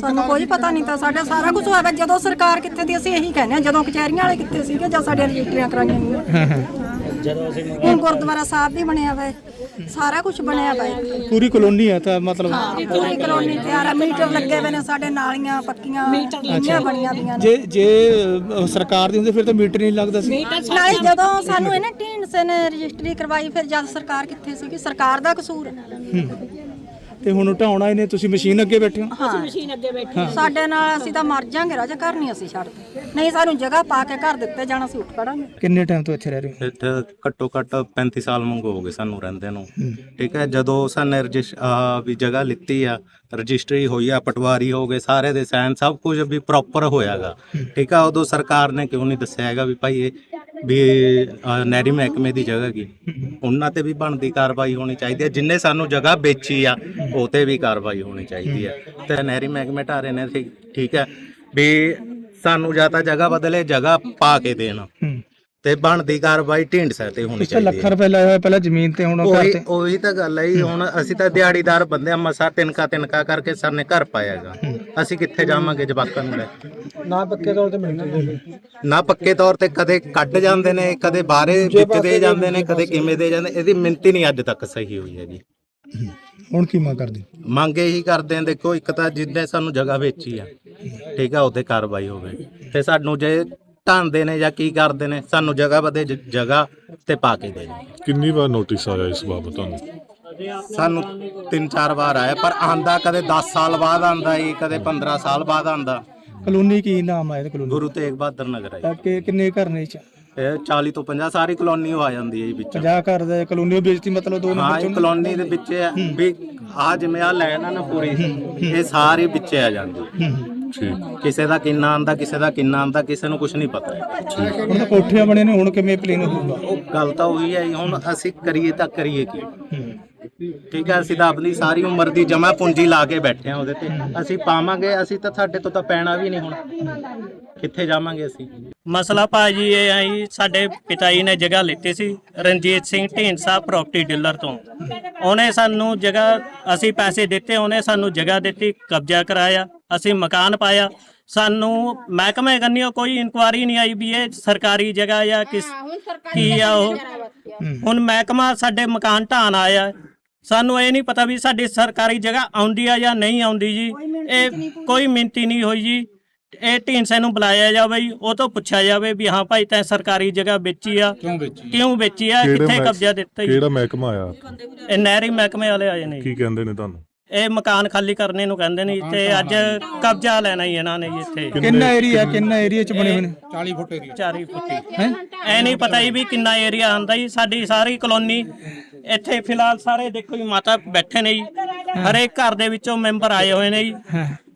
ਸਾਨੂੰ ਕੋਈ ਪਤਾ ਨਹੀਂ ਤਾਂ ਸਾਡਾ ਸਾਰਾ ਕੁਝ ਹੋਇਆ ਵਾ। ਜਦੋਂ ਸਰਕਾਰ ਕਿੱਥੇ ਦੀ ਅਸੀਂ ਇਹੀ ਕਹਿੰਦੇ ਆ ਜਦੋਂ ਕਚਹਿਰੀਆਂ ਵਾਲੇ ਕਿੱਥੇ ਸੀਗੇ ਜਾਂ ਸਾਡੀਆਂ ਰਜਿਸਟਰੀਆਂ ਕਰਾਈਆਂ ਗਈਆਂ? ਹੁਣ ਗੁਰਦੁਆਰਾ ਸਾਹਿਬ ਵੀ ਬਣਿਆ ਵਾ ਸਾਰਾ ਕੁਝ ਬਣਿਆ ਵਾ ਪੂਰੀ ਕਲੋਨੀ ਹੈ ਤਾਂ ਮਤਲਬ ਪੂਰੀ ਕਲੋਨੀ ਤਿਆਰ ਆ ਮੀਟਰ ਲੱਗੇ ਹੋਏ ਨੇ ਸਾਡੇ ਨਾਲੀਆਂ ਪੱਕੀਆਂ ਇੰਨੀਆਂ ਬਣੀਆਂ ਨੇ। ਜੇ ਜੇ ਅਹ, ਸਰਕਾਰ ਦੀ ਹੁੰਦੀ ਫਿਰ ਤਾਂ ਮੀਟਰ ਨਹੀਂ ਲੱਗਦਾ ਸੀ। ਨਾਲੇ ਜਦੋਂ ਸਾਨੂੰ ਇਹਨੇ ਢੀਂਡਸੇ ਨੇ ਰਜਿਸਟਰੀ ਕਰਵਾਈ ਫਿਰ ਜਦ ਸਰਕਾਰ ਕਿੱਥੇ ਸੀਗੀ? ਸਰਕਾਰ ਦਾ ਕਸੂਰ ਹੈ। ਤੇ ਹੁਣ ਢਾਉਣਾ ਇਹਨੇ ਤੁਸੀਂ ਮਸ਼ੀਨ ਅੱਗੇ ਬੈਠੇ ਹੋ? ਹਾਂ। ਮਸ਼ੀਨ ਅੱਗੇ ਬੈਠੀ ਸਾਡੇ ਨਾਲ ਅਸੀਂ ਤਾਂ ਮਰ ਜਾਾਂਗੇ ਰਾਜਾ ਘਰ ਨਹੀਂ ਅਸੀਂ ਛੱਡਦੇ ਨਹੀਂ ਸਾਨੂੰ ਜਗ੍ਹਾ ਪਾ ਕੇ ਘਰ ਦਿੱਤੇ ਜਾਣਾ ਅਸੀਂ ਉੱਠ ਖੜਾਂਗੇ। ਕਿੰਨੇ ਟਾਈਮ ਤੋਂ ਇੱਥੇ ਰਹਿ ਰਹੇ ਹੋ? ਇੱਥੇ ਘੱਟੋ ਘੱਟ 35 ਸਾਲ ਮੰਗੋ ਹੋ ਗਏ ਸਾਨੂੰ ਰਹਿੰਦੇ ਨੂੰ। ਠੀਕ ਹੈ ਜਦੋਂ ਸਾਨੇ ਰਜਿਸ ਆਹ ਵੀ ਜਗ੍ਹਾ ਲਿੱਤੀ ਆ ਰਜਿਸਟਰੀ ਹੋਈ ਆ ਪਟਵਾਰੀ ਹੋ ਗਏ ਸਾਰੇ ਦੇ ਸਾਈਨ ਸਭ ਕੁਝ ਵੀ ਪ੍ਰੋਪਰ ਹੋਇਆਗਾ। ਠੀਕ ਆ ਉਦੋਂ ਸਰਕਾਰ ਨੇ ਕਿਉਂ ਨਹੀਂ ਦੱਸਿਆ ਹੈਗਾ ਵੀ ਭਾਈ ਇਹ ਵੀ ਨਹਿਰੀ ਮਹਿਕਮੇ ਦੀ ਜਗ੍ਹਾ ਕੀ? ਉਹਨਾਂ ਤੇ ਵੀ ਬਣਦੀ ਕਾਰਵਾਈ ਹੋਣੀ ਚਾਹੀਦੀ ਹੈ। ਜਿੰਨੇ ਸਾਨੂੰ ਜਗ੍ਹਾ ਵੇਚੀ ਆ ਉਹ ਤੇ ਵੀ ਕਾਰਵਾਈ ਹੋਣੀ ਚਾਹੀਦੀ ਹੈ। ਤੇ ਨਹਿਰੀ ਮਹਿਕਮੇ ਢਾਰੇ ਨੇ ਠੀਕ- ਠੀਕ ਹੈ। ਵੀ ਸਾਨੂੰ ਜਾਂ ਤਾਂ ਜਗ੍ਹਾ ਬਦਲੇ ਜਗ੍ਹਾ ਪਾ ਕੇ ਦੇਣ। ਹੂੰ। ਤੇ ਬਣਦੀ ਕਾਰਵਾਈ ਢਿੰਡਸਾ ਤੇ ਹੋਣੀ ਪਿੱਛੇ ਚਾਹੀਦੀ ਲੱਖ ਹੈ ਰੁਪਏ ਲਾਇਆ ਹੋਇਆ ਪਹਿਲਾਂ ਜ਼ਮੀਨ ਤੇ ਹੁਣ ਘਰ ਉਹੀ ਤੇ? ਉਹੀ ਤਾਂ ਗੱਲ ਹੈ ਜੀ, ਹੁਣ ਅਸੀਂ ਤਾਂ ਦਿਹਾੜੀਦਾਰ ਬੰਦੇ ਆ ਮਸਾ ਤਿਨਕਾ ਤਿਨਕਾ ਕਰਕੇ ਸਰ ਨੇ ਘਰ ਪਾਇਆਗਾ ਅਸੀਂ ਕਿੱਥੇ ਜਾਵਾਂਗੇ ਜਵਾਕਾਂ ਨੂੰ ਲੈ ਕੇ? ਨਾ ਪੱਕੇ ਤੌਰ ਤੇ ਮਿਲਦੇ ਨਾ ਪੱਕੇ ਤੌਰ ਤੇ ਕਦੇ ਕੱਢ ਜਾਂਦੇ ਨੇ ਕਦੇ ਬਾਹਰੇ ਵਿੱਚ ਦੇ ਜਾਂਦੇ ਨੇ ਕਦੇ ਕਿਵੇਂ ਦੇ ਜਾਂਦੇ ਇਹਦੀ ਮਿੰਤੀ ਨਹੀਂ ਅੱਜ ਤੱਕ ਸਹੀ ਹੋਈ ਹੈ ਜੀ ਹੁਣ ਕੀ ਮੰਗ ਕਰਦੇ? ਮੰਗ ਇਹੀ ਕਰਦੇ ਆ ਦੇਖੋ ਇੱਕ ਤਾਂ ਜਿੱਦੇ ਸਾਨੂੰ ਜਗ੍ਹਾ ਵੇਚੀ ਆ ਠੀਕ ਆ ਉਹਤੇ ਕਾਰਵਾਈ ਹੋਵੇ। ਤੇ ਸਾਨੂੰ ਜੇ ਢਾਂਦੇ ਨੇ ਜਾਂ ਕੀ ਕਰਦੇ ਨੇ ਸਾਨੂੰ ਜਗ੍ਹਾ ਬਦੇ ਜਗ੍ਹਾ ਤੇ ਪਾ ਕੇ ਦੇ। ਕਿੰਨੀ ਵਾਰ ਨੋਟਿਸ ਆਇਆ ਇਸ ਬਾਬਤ ਤੁਹਾਨੂੰ? ਸਾਨੂੰ ਤਿੰਨ ਚਾਰ ਵਾਰ ਆਇਆ ਪਰ ਆਂਦਾ ਕਦੇ 10 ਸਾਲ ਬਾਅਦ ਆਂਦਾ ਈ ਕਦੇ 15 ਸਾਲ ਬਾਅਦ ਆਂਦਾ ਕਲੋਨੀ ਕੀ ਨਾਮ ਹੈ ਇਹ ਕਲੋਨੀ? ਗੁਰੂ ਤੇਗ ਬਹਾਦਰ ਨਗਰ ਹੈ ਤਾਂ ਕਿ ਕਿੰਨੇ ਘਰ ਨੇ ਇਹ ਚ? ਇਹ 40 ਤੋਂ 50 ਸਾਰੀ ਕਲੋਨੀ ਉਹ ਆ ਜਾਂਦੀ ਹੈ ਜੀ ਵਿੱਚ। 50 ਘਰ ਦੇ ਕਲੋਨੀ ਵੇਚਤੀ ਮਤਲਬ ਦੋ ਹਾਂ ਨੰਬਰ ਇਹ ਚੋਂ ਕਲੋਨੀ ਦੇ ਵਿੱਚ ਹੈ। ਵੀ ਆ ਜਿਵੇਂ ਆ ਲੈਣ ਆ ਨਾ ਪੂਰੀ ਇਹ ਸਾਰੀ ਵਿੱਚ ਆ ਜਾਂਦੀ। ਕਿਸੇ ਦਾ ਕਿੰਨਾ ਆਂਦਾ ਕਿਸੇ ਦਾ ਕਿੰਨਾ ਆਂਦਾ ਕਿਸੇ ਨੂੰ ਕੁਝ ਨਹੀਂ ਪਤਾ। ਹੁਣ ਤਾਂ ਕੋਠੀਆਂ ਬਣੇ ਨੇ ਹੁਣ ਕਿਵੇਂ ਪਲੇਨ ਹੋਊਗਾ? ਉਹ ਗੱਲ ਤਾਂ ਉਹੀ ਹੈ ਜੀ, ਹੁਣ ਅਸੀਂ ਕਰੀਏ ਤਾਂ ਕਰੀਏ ਕੀ? ਠੀਕ ਹੈ ਅਸੀਂ ਤਾਂ ਆਪਣੀ ਸਾਰੀ ਉਮਰ ਦੀ ਜਮਾ ਪੂੰਜੀ ਲਾ ਕੇ ਬੈਠੇ ਆ ਉਹਦੇ ਤੇ। ਅਸੀਂ ਪਾਵਾਂਗੇ ਅਸੀਂ ਤਾਂ ਸਾਡੇ ਤੋਂ ਤਾਂ ਪੈਣਾ ਵੀ ਨਹੀਂ ਹੁਣ। ਕਿੱਥੇ ਜਾਵਾਂਗੇ ਅਸੀਂ? ਮਸਲਾ ਭਾਜੀ ਇਹ ਆਈ ਸਾਡੇ ਪਿਤਾ ਜੀ ਨੇ ਜਗ੍ਹਾ ਲਿੱਤੀ ਸੀ ਰਣਜੀਤ ਸਿੰਘ ਢੀਂਡਸਾ ਪ੍ਰਾਪਰਟੀ ਡੀਲਰ ਤੋਂ। ਉਹਨੇ ਸਾਨੂੰ ਜਗ੍ਹਾ ਅਸੀਂ ਪੈਸੇ ਦਿੱਤੇ ਉਹਨੇ ਸਾਨੂੰ ਜਗ੍ਹਾ ਦਿੱਤੀ ਕਬਜ਼ਾ ਕਰਾਇਆ। ਅਸੀਂ ਮਕਾਨ ਪਾਇਆ। ਸਾਨੂੰ ਮਹਿਕਮੇ ਕੰਨਿਓ ਕੋਈ ਇਨਕੁਆਰੀ ਨਹੀਂ ਆਈ ਵੀ ਇਹ ਸਰਕਾਰੀ ਜਗ੍ਹਾ ਜਾਂ ਕਿਸ ਕੀ ਆ ਉਹ। ਹੁਣ ਮਹਿਕਮਾ ਸਾਡੇ ਮਕਾਨ ਢਾਣ ਆਇਆ। ਸਾਨੂੰ ਇਹ ਨਹੀਂ ਪਤਾ ਵੀ ਸਾਡੀ ਸਰਕਾਰੀ ਜਗ੍ਹਾ ਆਉਂਦੀ ਆ ਜਾਂ ਨਹੀਂ ਆਉਂਦੀ ਜੀ। ਇਹ ਕੋਈ ਮਿੰਤੀ ਨਹੀਂ ਹੋਈ ਜੀ। ਇਹ ਢੀਂਡਸੇ ਨੂੰ ਬੁਲਾਇਆ ਜਾਵੇ ਜੀ ਉਹ ਤੋਂ ਪੁੱਛਿਆ ਜਾਵੇ ਵੀ ਹਾਂ ਭਾਈ ਤੈਂ ਸਰਕਾਰੀ ਜਗ੍ਹਾ ਵੇਚੀ ਆ। ਕਿਉਂ ਵੇਚੀ? ਕਿਉਂ ਵੇਚੀ ਆ? ਕਿੱਥੇ ਕਬਜ਼ਾ ਦਿੱਤਾ ਜੀ? ਕਿਹੜਾ ਮਹਿਕਮਾ ਆਇਆ? ਇਹ ਨਹਿਰੀ ਮਹਿਕਮੇ ਵਾਲੇ ਆਏ ਨੇ ਕੀ ਕਹਿੰਦੇ ਨੇ ਤੁਹਾਨੂੰ? ਇਹ ਮਕਾਨ ਖਾਲੀ ਕਰਨੇ ਨੂੰ ਕਹਿੰਦੇ ਨੇ ਤੇ ਅੱਜ ਕਬਜ਼ਾ ਲੈਣਾ ਹੀ ਇਹਨਾਂ ਨੇ ਜੀ ਇੱਥੇ। ਕਿੰਨਾ ਏਰੀਆ ਕਿੰਨਾ ਏਰੀਆ ਚ ਬਣੇ ਹੋਏ ਨੇ? 40 ਫੁੱਟ ਏਰੀਆ ਚਾਰੀ ਫੁੱਟੀ। ਐ ਨਹੀਂ ਪਤਾ ਜੀ ਵੀ ਕਿੰਨਾ ਏਰੀਆ ਆਂਦਾ ਜੀ। ਸਾਡੀ ਸਾਰੀ ਕਲੋਨੀ ਇੱਥੇ ਫਿਲਹਾਲ ਸਾਰੇ ਦੇਖੋ ਜੀ ਮਾਤਾ ਬੈਠੇ ਨੇ ਜੀ। ਹਰੇਕ ਘਰ ਦੇ ਵਿੱਚੋਂ ਮੈਂਬਰ ਆਏ ਹੋਏ ਨੇ ਜੀ।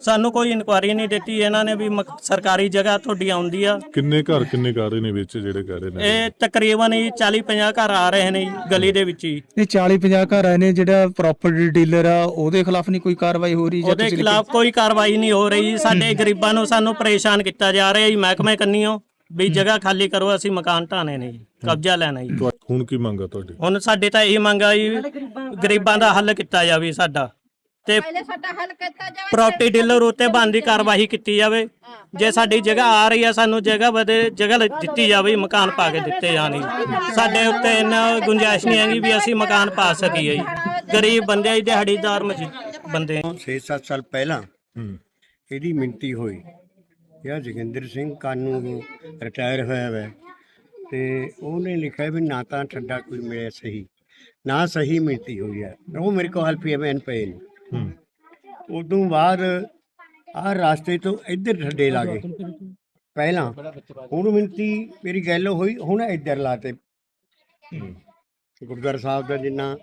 ਸਾਨੂੰ ਕੋਈ ਇਨਕੁਆਰੀ ਨਹੀਂ ਦਿੱਤੀ ਇਹਨਾਂ ਨੇ ਵੀ ਮਕ- ਸਰਕਾਰੀ ਜਗ੍ਹਾ ਤੁਹਾਡੀ ਆਉਂਦੀ ਆ। ਕਿੰਨੇ ਘਰ ਕਿੰਨੇ ਘਰ ਨੇ ਵਿੱਚ ਜਿਹੜੇ ਕਹਿ ਰਹੇ ਨੇ? ਇਹ ਤਕਰੀਬਨ ਜੀ 40 50 ਘਰ ਆ ਰਹੇ ਨੇ ਜੀ ਗਲੀ ਦੇ ਵਿੱਚ ਹੀ। ਇਹ 40 50 ਘਰ ਆਏ ਨੇ ਜਿਹੜਾ ਪ੍ਰਾਪਰਟੀ ਡੀਲਰ ਆ ਉਹਦੇ ਖਿਲਾਫ ਨਹੀਂ ਕੋਈ ਕਾਰਵਾਈ ਹੋ ਰਹੀ ਜਾਂ ਉਹਦੇ ਤੁਸੀਂ ਖਿਲਾਫ ਕੋਈ ਕਾਰਵਾਈ ਨਹੀਂ ਹੋ ਰਹੀ। ਸਾਡੇ ਗਰੀਬਾਂ ਨੂੰ ਸਾਨੂੰ ਪਰੇਸ਼ਾਨ ਕੀਤਾ ਜਾ ਰਿਹਾ ਜੀ ਮਹਿਕਮੇ ਕੰਨੀਓ। ਵੀ ਜਗ੍ਹਾ ਖਾਲੀ ਕਰੋ ਅਸੀਂ ਮਕਾਨ ਢਾਣੇ ਨੇ ਜੀ ਕਬਜ਼ਾ ਲੈਣਾ ਜੀ। ਹੁਣ ਕੀ ਮੰਗਾ ਤੁਹਾਡੀ? ਹੁਣ ਸਾਡੇ ਤਾਂ ਇਹ ਮੰਗ ਆ ਜੀ ਗਰੀਬਾਂ ਦਾ ਹੱਲ ਕੀਤਾ ਜਾਵੇ ਸਾਡਾ। ਤੇ ਸਾਡਾ ਹੱਲ ਕੀਤਾ ਜਾਵੇ ਪ੍ਰਾਪਰਟੀ ਡੀਲਰ ਉੱਤੇ ਬੰਦੀ ਕਾਰਵਾਈ ਕੀਤੀ ਜਾਵੇ। ਜੇ ਸਾਡੀ ਜਗ੍ਹਾ ਆ ਰਹੀ ਆ ਸਾਨੂੰ ਜਗ੍ਹਾ ਬਦੇ ਜਗ੍ਹਾ ਦਿੱਤੀ ਜਾਵੇ ਮਕਾਨ ਪਾ ਕੇ ਦਿੱਤੇ ਜਾਣ ਸਾਡੇ ਉੱਤੇ ਇੰਨਾ ਗੁੰਜਾਇਸ਼ ਨਹੀਂ ਹੈਗੀ ਵੀ ਅਸੀਂ ਮਕਾਨ ਪਾ ਸਕੀਏ ਜੀ। ਗਰੀਬ ਬੰਦੇ ਆ ਦਿਹਾੜੀਦਾਰ ਮਜ਼ਦੂ- ਬੰਦੇ 6-7 ਸਾਲ ਪਹਿਲਾਂ ਇਹਦੀ ਮਿੰਤੀ ਹੋਈ। ਯਾ ਜੋਗਿੰਦਰ ਸਿੰਘ ਕਾਨੂੰ ਰਿਟਾਇਰ ਹੋਇਆ ਹੈ ਤੇ ਉਹਨੇ ਲਿਖਿਆ ਵੀ ਨਾ ਤਾਂ ਠੱਡਾ ਕੋਈ ਮਿਲਿਆ ਸਹੀ। ਨਾ ਸਹੀ ਮਿੰਤੀ ਹੋਈ ਹੈ ਉਹ ਮੇਰੇ ਕੋਲ ਪੀਐਮਐਨ ਪਏ ਨੇ। ਹੂੰ ਉਦੋਂ ਬਾਅਦ ਆਹ ਰਾਸਤੇ ਤੋਂ ਇੱਧਰ ਠੱਡੇ ਲਾ ਗਏ ਪਹਿਲਾਂ, ਹੁਣ ਮਿੰਤੀ ਮੇਰੀ ਗੱਲ ਹੋਈ, ਹੁਣ ਇੱਧਰ ਲਾਤੇ ਗੁਰਦੁਆਰਾ ਸਾਹਿਬ ਦਾ ਜਿੰਨਾ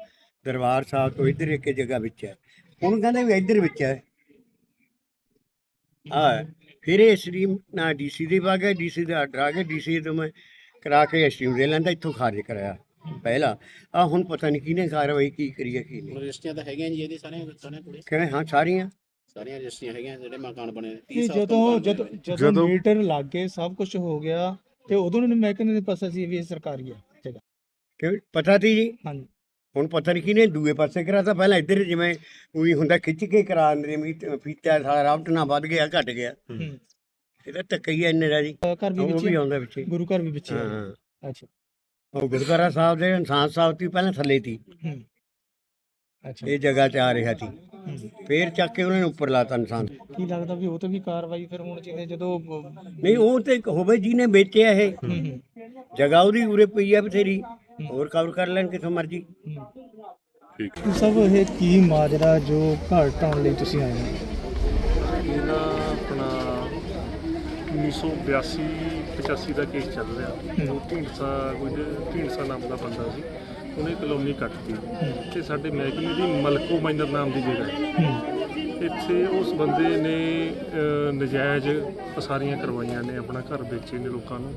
ਦਰਬਾਰ ਸਾਹਿਬ ਤੋਂ ਇੱਧਰ ਇੱਕ ਜਗ੍ਹਾ ਵਿੱਚ ਹੈ। ਹੁਣ ਕਹਿੰਦੇ ਵੀ ਇੱਧਰ ਵਿੱਚ ਹੈ। ਆ, ਫਿਰ ਇਹ ਸਟ੍ਰੀਮ ਨਾ ਡੀਸੀ ਦੇ ਪਾ ਗਿਆ ਡੀਸੀ ਦਾ ਆਰਡਰ ਆ ਗਿਆ ਡੀਸੀ ਤੋਂ ਮੈਂ ਕਰਾ ਕੇ ਸਟ੍ਰੀਮ ਦੇ ਲੈਂਦਾ, ਇੱਥੋਂ ਖਾਰਜ ਕਰਾਇਆ। ਪਹਿਲਾ ਆ ਹੁਣ ਪਤਾ ਨਹੀਂ ਕਿਹਨੇ ਕਾਰਵਾਈ ਕੀ ਕਰੀ ਹੈ ਕੀ ਨਹੀਂ। ਰਜਿਸਟਰੀਆਂ ਤਾਂ ਹੈਗੀਆਂ ਜੀ ਇਹਦੀ ਸਾਰੀਆਂ ਸਾਰੀਆਂ ਕੋਲੇ। ਕਹਿੰਦੇ ਹਾਂ ਸਾਰੀਆਂ? ਸਾਰੀਆਂ ਰਜਿਸਟਰੀਆਂ ਹੈਗੀਆਂ ਜਿਹੜੇ ਮਕਾਨ ਬਣੇ ਨੇ। ਤੀਹ ਇਹ ਸਾਲ ਤੋਂ ਜਦੋਂ ਜਦੋਂ ਬਣੇ ਨੇ। ਜਦੋਂ ਜਦੋਂ- ਮੀਟਰ ਲੱਗ ਗਏ ਸਭ ਕੁਝ ਹੋ ਗਿਆ ਤੇ ਉਦੋਂ ਨੂੰ ਮਹਿਕਮੇ ਨੇ ਪਤਾ ਸੀ ਵੀ ਇਹ ਸਰਕਾਰੀ ਹੈ ਜਗ੍ਹਾ ਕਿ ਪਤਾ ਤੀ ਜੀ? ਹਾਂਜੀ। ਹੁਣ ਪਤਾ ਨਹੀਂ ਕਿਹਨੇ ਦੂਏ ਪਾਸੇ ਕਰਾਤਾ ਪਹਿਲਾਂ ਇੱਧਰ ਜਿਵੇਂ ਉਹੀ ਹੁੰਦਾ ਖਿੱਚ ਕੇ ਕਰਾ ਦਿੰਦੇ ਵੀ ਫੀਤਾ ਸਾਰਾ ਨਾ ਵੱਧ ਗਿਆ ਘਟ ਗਿਆ। ਹੂੰ। ਇਹਦਾ ਧੱਕਾ ਹੀ ਇੰਨੇ ਦਾ ਜੀ। ਘਰ ਵੀ ਉਹ ਵਿੱਚ ਵੀ ਹੀ- ਆਉਂਦਾ ਵਿੱਚ ਹੀ। ਗੁਰੂ ਘਰ ਵੀ ਵਿੱਚ ਹੀ। ਹਾਂ। ਅੱਛਾ। ਉਹ ਗੁਰਦੁਆਰਾ ਸਾਹਿਬ ਦੇ ਇਨਸਾਨ ਸਾਹਿਬ ਦੀ ਪਹਿਲਾਂ ਥੱਲੇ ਤੀ ਹੂੰ। ਅੱਛਾ। ਇਹ ਜਗ੍ਹਾ ਤੇ ਆ ਰਿਹਾ ਸੀ। ਫੇਰ ਚੱਕ ਕੇ ਉਹਨਾਂ ਨੇ ਉੱਪਰ ਲਾਤਾ ਇਨਸਾਨ। ਕੀ ਲੱਗਦਾ ਵੀ ਉਹ ਤੇ ਵੀ ਕਾਰਵਾਈ ਫਿਰ ਹੋਣੀ ਚਾਹੀਦੀ ਹੈ ਜਦੋਂ ਨਹੀਂ ਉਹ ਤੇ ਹੋਵੇ ਜਿਹਨੇ ਵੇਚਿਆ ਇਹ। ਜਗ੍ਹਾ ਉਹਦੀ ਉਰੇ ਪਈ ਆ ਬਥੇਰੀ। ਹੋਰ ਕਵਰ ਕਰ ਲੈਣ ਕਿਥੋਂ ਮਰਜ਼ੀ। ਠੀਕ ਸਭ ਇਹ ਕੀ ਮਾਜਰਾ ਜੋ ਘਰ ਢਾਉਣ ਲਈ ਤੁਸੀਂ ਆਏ ਹੋ? ਇਹ ਨਾ ਆਪਣਾ 1982 85 ਦਾ ਕੇਸ ਚੱਲ ਰਿਹਾ। ਉਹ ਢੀਂਡਸਾ ਕੁਝ ਢੀਂਡਸਾ ਨਾਮ ਦਾ ਬੰਦਾ ਸੀ। ਉਹਨੇ ਕਲੋਨੀ ਕੱਟਤੀ ਤੇ ਸਾਡੇ ਮਹਿਕਮੇ ਦੀ ਮਲਕੋ ਮਾਈਨਰ ਨਾਮ ਦੀ ਜਗ੍ਹਾ ਹੈ। ਇੱਥੇ ਉਸ ਬੰਦੇ ਨੇ ਨਜਾਇਜ਼ ਪਸਾਰੀਆਂ ਕਰਵਾਈਆਂ ਨੇ ਆਪਣਾ ਘਰ ਵੇਚੇ ਨੇ ਲੋਕਾਂ ਨੂੰ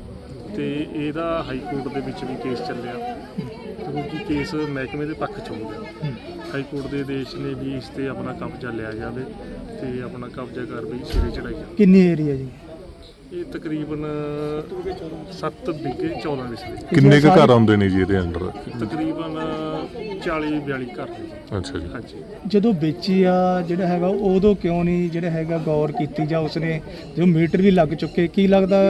ਤੇ ਇਹਦਾ ਹਾਈ ਕੋਰਟ ਦੇ ਵਿੱਚ ਵੀ ਕੇਸ ਚੱਲਿਆ। ਕਿਉਂਕਿ ਕੇਸ ਮਹਿਕਮੇ ਦੇ ਪੱਖ ਚ ਹੋ। ਗਿਆ ਹਾਈ ਕੋਰਟ ਦੇ ਆਦੇਸ਼ ਨੇ ਵੀ ਇਸ ਤੇ ਆਪਣਾ ਕਬਜ਼ਾ ਲਿਆ ਜਾਵੇ ਤੇ ਆਪਣਾ ਕਬਜ਼ਾ ਕਰ ਵੀ ਸਿਰੇ ਚੜਾਈ ਕਿੰਨੀ ਏਰੀਆ ਜੀ? ਇਹ ਤਕਰੀਬਨ 7 ਵਿਗੇ 14 ਵਿਸਲੇ ਕਿੰਨੇ ਕੁ ਘਰ ਆਉਂਦੇ ਨੇ ਜੀ ਇਹਦੇ ਅੰਡਰ? ਤਕਰੀਬਨ 40 42 ਘਰ ਨੇ। ਜੀ। ਅੱਛਾ ਜੀ। ਹਾਂਜੀ। ਜਦੋਂ ਵੇਚੀ ਆ ਜਿਹੜਾ ਹੈਗਾ ਉਦੋਂ ਕਿਉਂ ਨਹੀਂ ਜਿਹੜਾ ਹੈਗਾ ਗੌਰ ਕੀਤੀ ਜਾਂ ਉਸਨੇ ਜੋ ਮੀਟਰ ਵੀ ਲੱਗ ਚੁੱਕੇ ਕੀ ਲੱਗਦਾ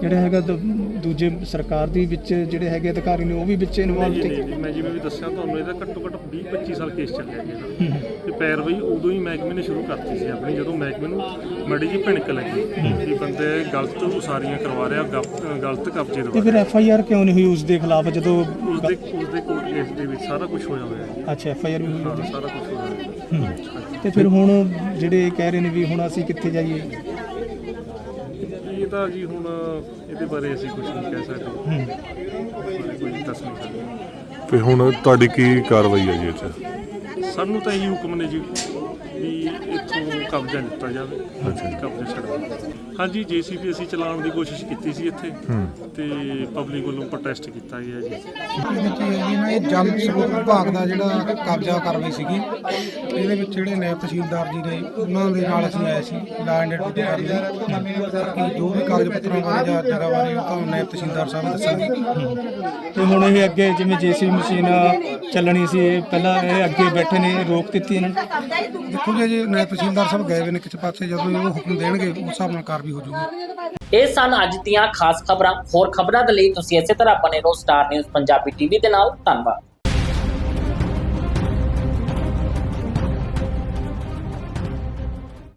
ਜਿਹੜਾ ਹੈਗਾ ਦ- ਦੂਜੇ ਸਰਕਾਰ ਦੀ ਵਿੱਚ ਜਿਹੜੇ ਹੈਗੇ ਅਧਿਕਾਰੀ ਨੇ ਉਹ ਵੀ ਵਿੱਚ ਇਨਵੋਲਵ ਨਹੀਂ ਤੇ? ਨਹੀਂ ਨਹੀਂ, ਮੈਂ ਜਿਵੇਂ ਵੀ ਦੱਸਿਆ ਤੁਹਾਨੂੰ ਇਹਦਾ ਘੱਟੋ ਘੱਟ 20 25 ਸਾਲ ਕੇਸ ਚੱਲਿਆ ਜੀ ਇਹਦਾ। ਤੇ ਪੈਰਵਾਈ ਉਦੋਂ ਹੀ ਮਹਿਕਮੇ ਨੇ ਸ਼ੁਰੂ ਕਰਤੀ ਸੀ ਆਪਣੀ ਜਦੋਂ ਮਹਿਕਮੇ ਨੂੰ ਮੜੀ ਜੀ ਭਿਣਕ ਲੱਗੀ ਵੀ ਬੰਦੇ ਗਲਤ ਉਸਾਰੀਆਂ ਕਰਵਾ ਰਿਹਾ ਗਲਤ- ਗਲਤ ਕਬਜ਼ੇ ਤੇ ਦਵਾ ਫਿਰ ਐਫ ਆਈ ਆਰ ਕਿਉਂ ਨਹੀਂ ਹੋਈ ਉਸ ਦੇ ਖਿਲਾਫ ਜਦੋਂ ਉਸ ਦੇ ਉਸ ਦੇ ਕੋਰਟ ਕੇਸ ਦੇ ਵਿੱਚ ਸਾਰਾ ਕੁਝ ਹੋਇਆ ਹੋਇਆ ਹੈ। ਅੱਛਾ ਐਫ ਆਈ ਆਰ ਵੀ ਹੋਈ ਹਾਂ? ਸਾਰਾ ਕੁਝ ਹੋਇਆ ਹੋਇਆ ਹੈ। ਤੇ ਫਿਰ ਹੁਣ ਜਿਹੜੇ ਕਹਿ ਰਹੇ ਨੇ ਵੀ ਹੁਣ ਅਸੀਂ ਕਿੱਥੇ ਜਾਈਏ? ਇਹ ਤਾਂ ਜੀ ਹੁਣ ਇਹਦੇ ਬਾਰੇ ਅਸੀਂ ਕੁਝ ਨਹੀਂ ਕਹਿ ਸਕਦੇ। ਕੋਈ ਦੱਸ ਨਹੀਂ ਸਕਦੇ। ਤੇ ਹੁਣ ਤੁਹਾਡੀ ਕੀ ਕਾਰਵਾਈ ਹੈ ਜੀ 'ਚ? ਸਾਨੂੰ ਤਾਂ ਇਹੀ ਹੁਕਮ ਨੇ ਜੀ ਵੀ ਇੱਥੋਂ ਕਬਜ਼ਾ ਲਿੱਤਾ ਜਾਵੇ। ਕਬਜ਼ਾ ਛਡਾਓ ਹਾਂਜੀ ਜੀਸੀਬੀ ਅਸੀਂ ਚਲਾਉਣ ਦੀ ਕੋਸ਼ਿਸ਼ ਕੀਤੀ ਸੀ ਇੱਥੇ ਤੇ ਪਬਲਿਕ ਵੱਲੋਂ ਪ੍ਰੋਟੈਸਟ ਕੀਤਾ ਗਿਆ ਜੀ। ਇਹ ਨਾ ਇਹ ਜਲ ਸਰੋਤ ਵਿਭਾਗ ਦਾ ਜਿਹੜਾ ਕਬਜ਼ਾ ਕਾਰਵਾਈ ਸੀਗੀ ਇਹਦੇ ਵਿੱਚ ਜਿਹੜੇ ਨਾਇਬ ਤਹਿਸੀਲਦਾਰ ਜੀ ਨੇ ਉਹਨਾਂ ਦੇ ਨਾਲ ਅਸੀਂ ਆਏ ਸੀ ਲਾ ਐਂਡ ਡਿਊਟੀ ਕਰਨ ਲਈ। ਬਾਕੀ ਜੋ ਵੀ ਕਾਗਜ਼ ਪੱਤਰਾਂ ਬਾਰੇ ਜਾਂ ਜਗ੍ਹਾ ਬਾਰੇ ਉਹ ਤੁਹਾਨੂੰ ਨਾਇਬ ਤਹਿਸੀਲਦਾਰ ਸਾਹਿਬ ਦੱਸਣਗੇ। ਤੇ ਹੁਣ ਇਹ ਅੱਗੇ ਜਿਵੇਂ ਜੀਸੀ ਮਸ਼ੀਨ ਚੱਲਣੀ ਸੀ ਇਹ ਪਹਿਲਾਂ ਇਹ ਅੱਗੇ ਬੈਠੇ ਨੇ ਰੋਕ ਦਿੱਤੀ ਇਹਨਾਂ। ਨੇ ਦੇਖੋ ਜੀ ਨਾਇਬ ਤਹਿਸੀਲਦਾਰ ਸਾਹਿਬ ਗਏ ਹੋਏ ਨੇ ਕਿਸੇ ਪਾਸੇ ਜਦੋਂ ਉਹ ਹੁਕਮ ਦੇਣਗੇ ਉਸ ਹਿਸਾਬ ਨਾਲ ਕਾਰਵਾਈ ਹੋ ਜਾਊਗੀ। ਇਹ ਸਨ ਅੱਜ ਦੀਆਂ ਖਾਸ ਖਬਰਾਂ। ਹੋਰ ਖਬਰਾਂ ਦੇ ਲਈ ਤੁਸੀਂ ਇਸੇ ਤਰ੍ਹਾਂ ਬਣੇ ਰਹੋ ਸਟਾਰ ਨਿਊਜ਼ ਪੰਜਾਬੀ ਟੀਵੀ ਦੇ ਨਾਲ। ਧੰਨਵਾਦ।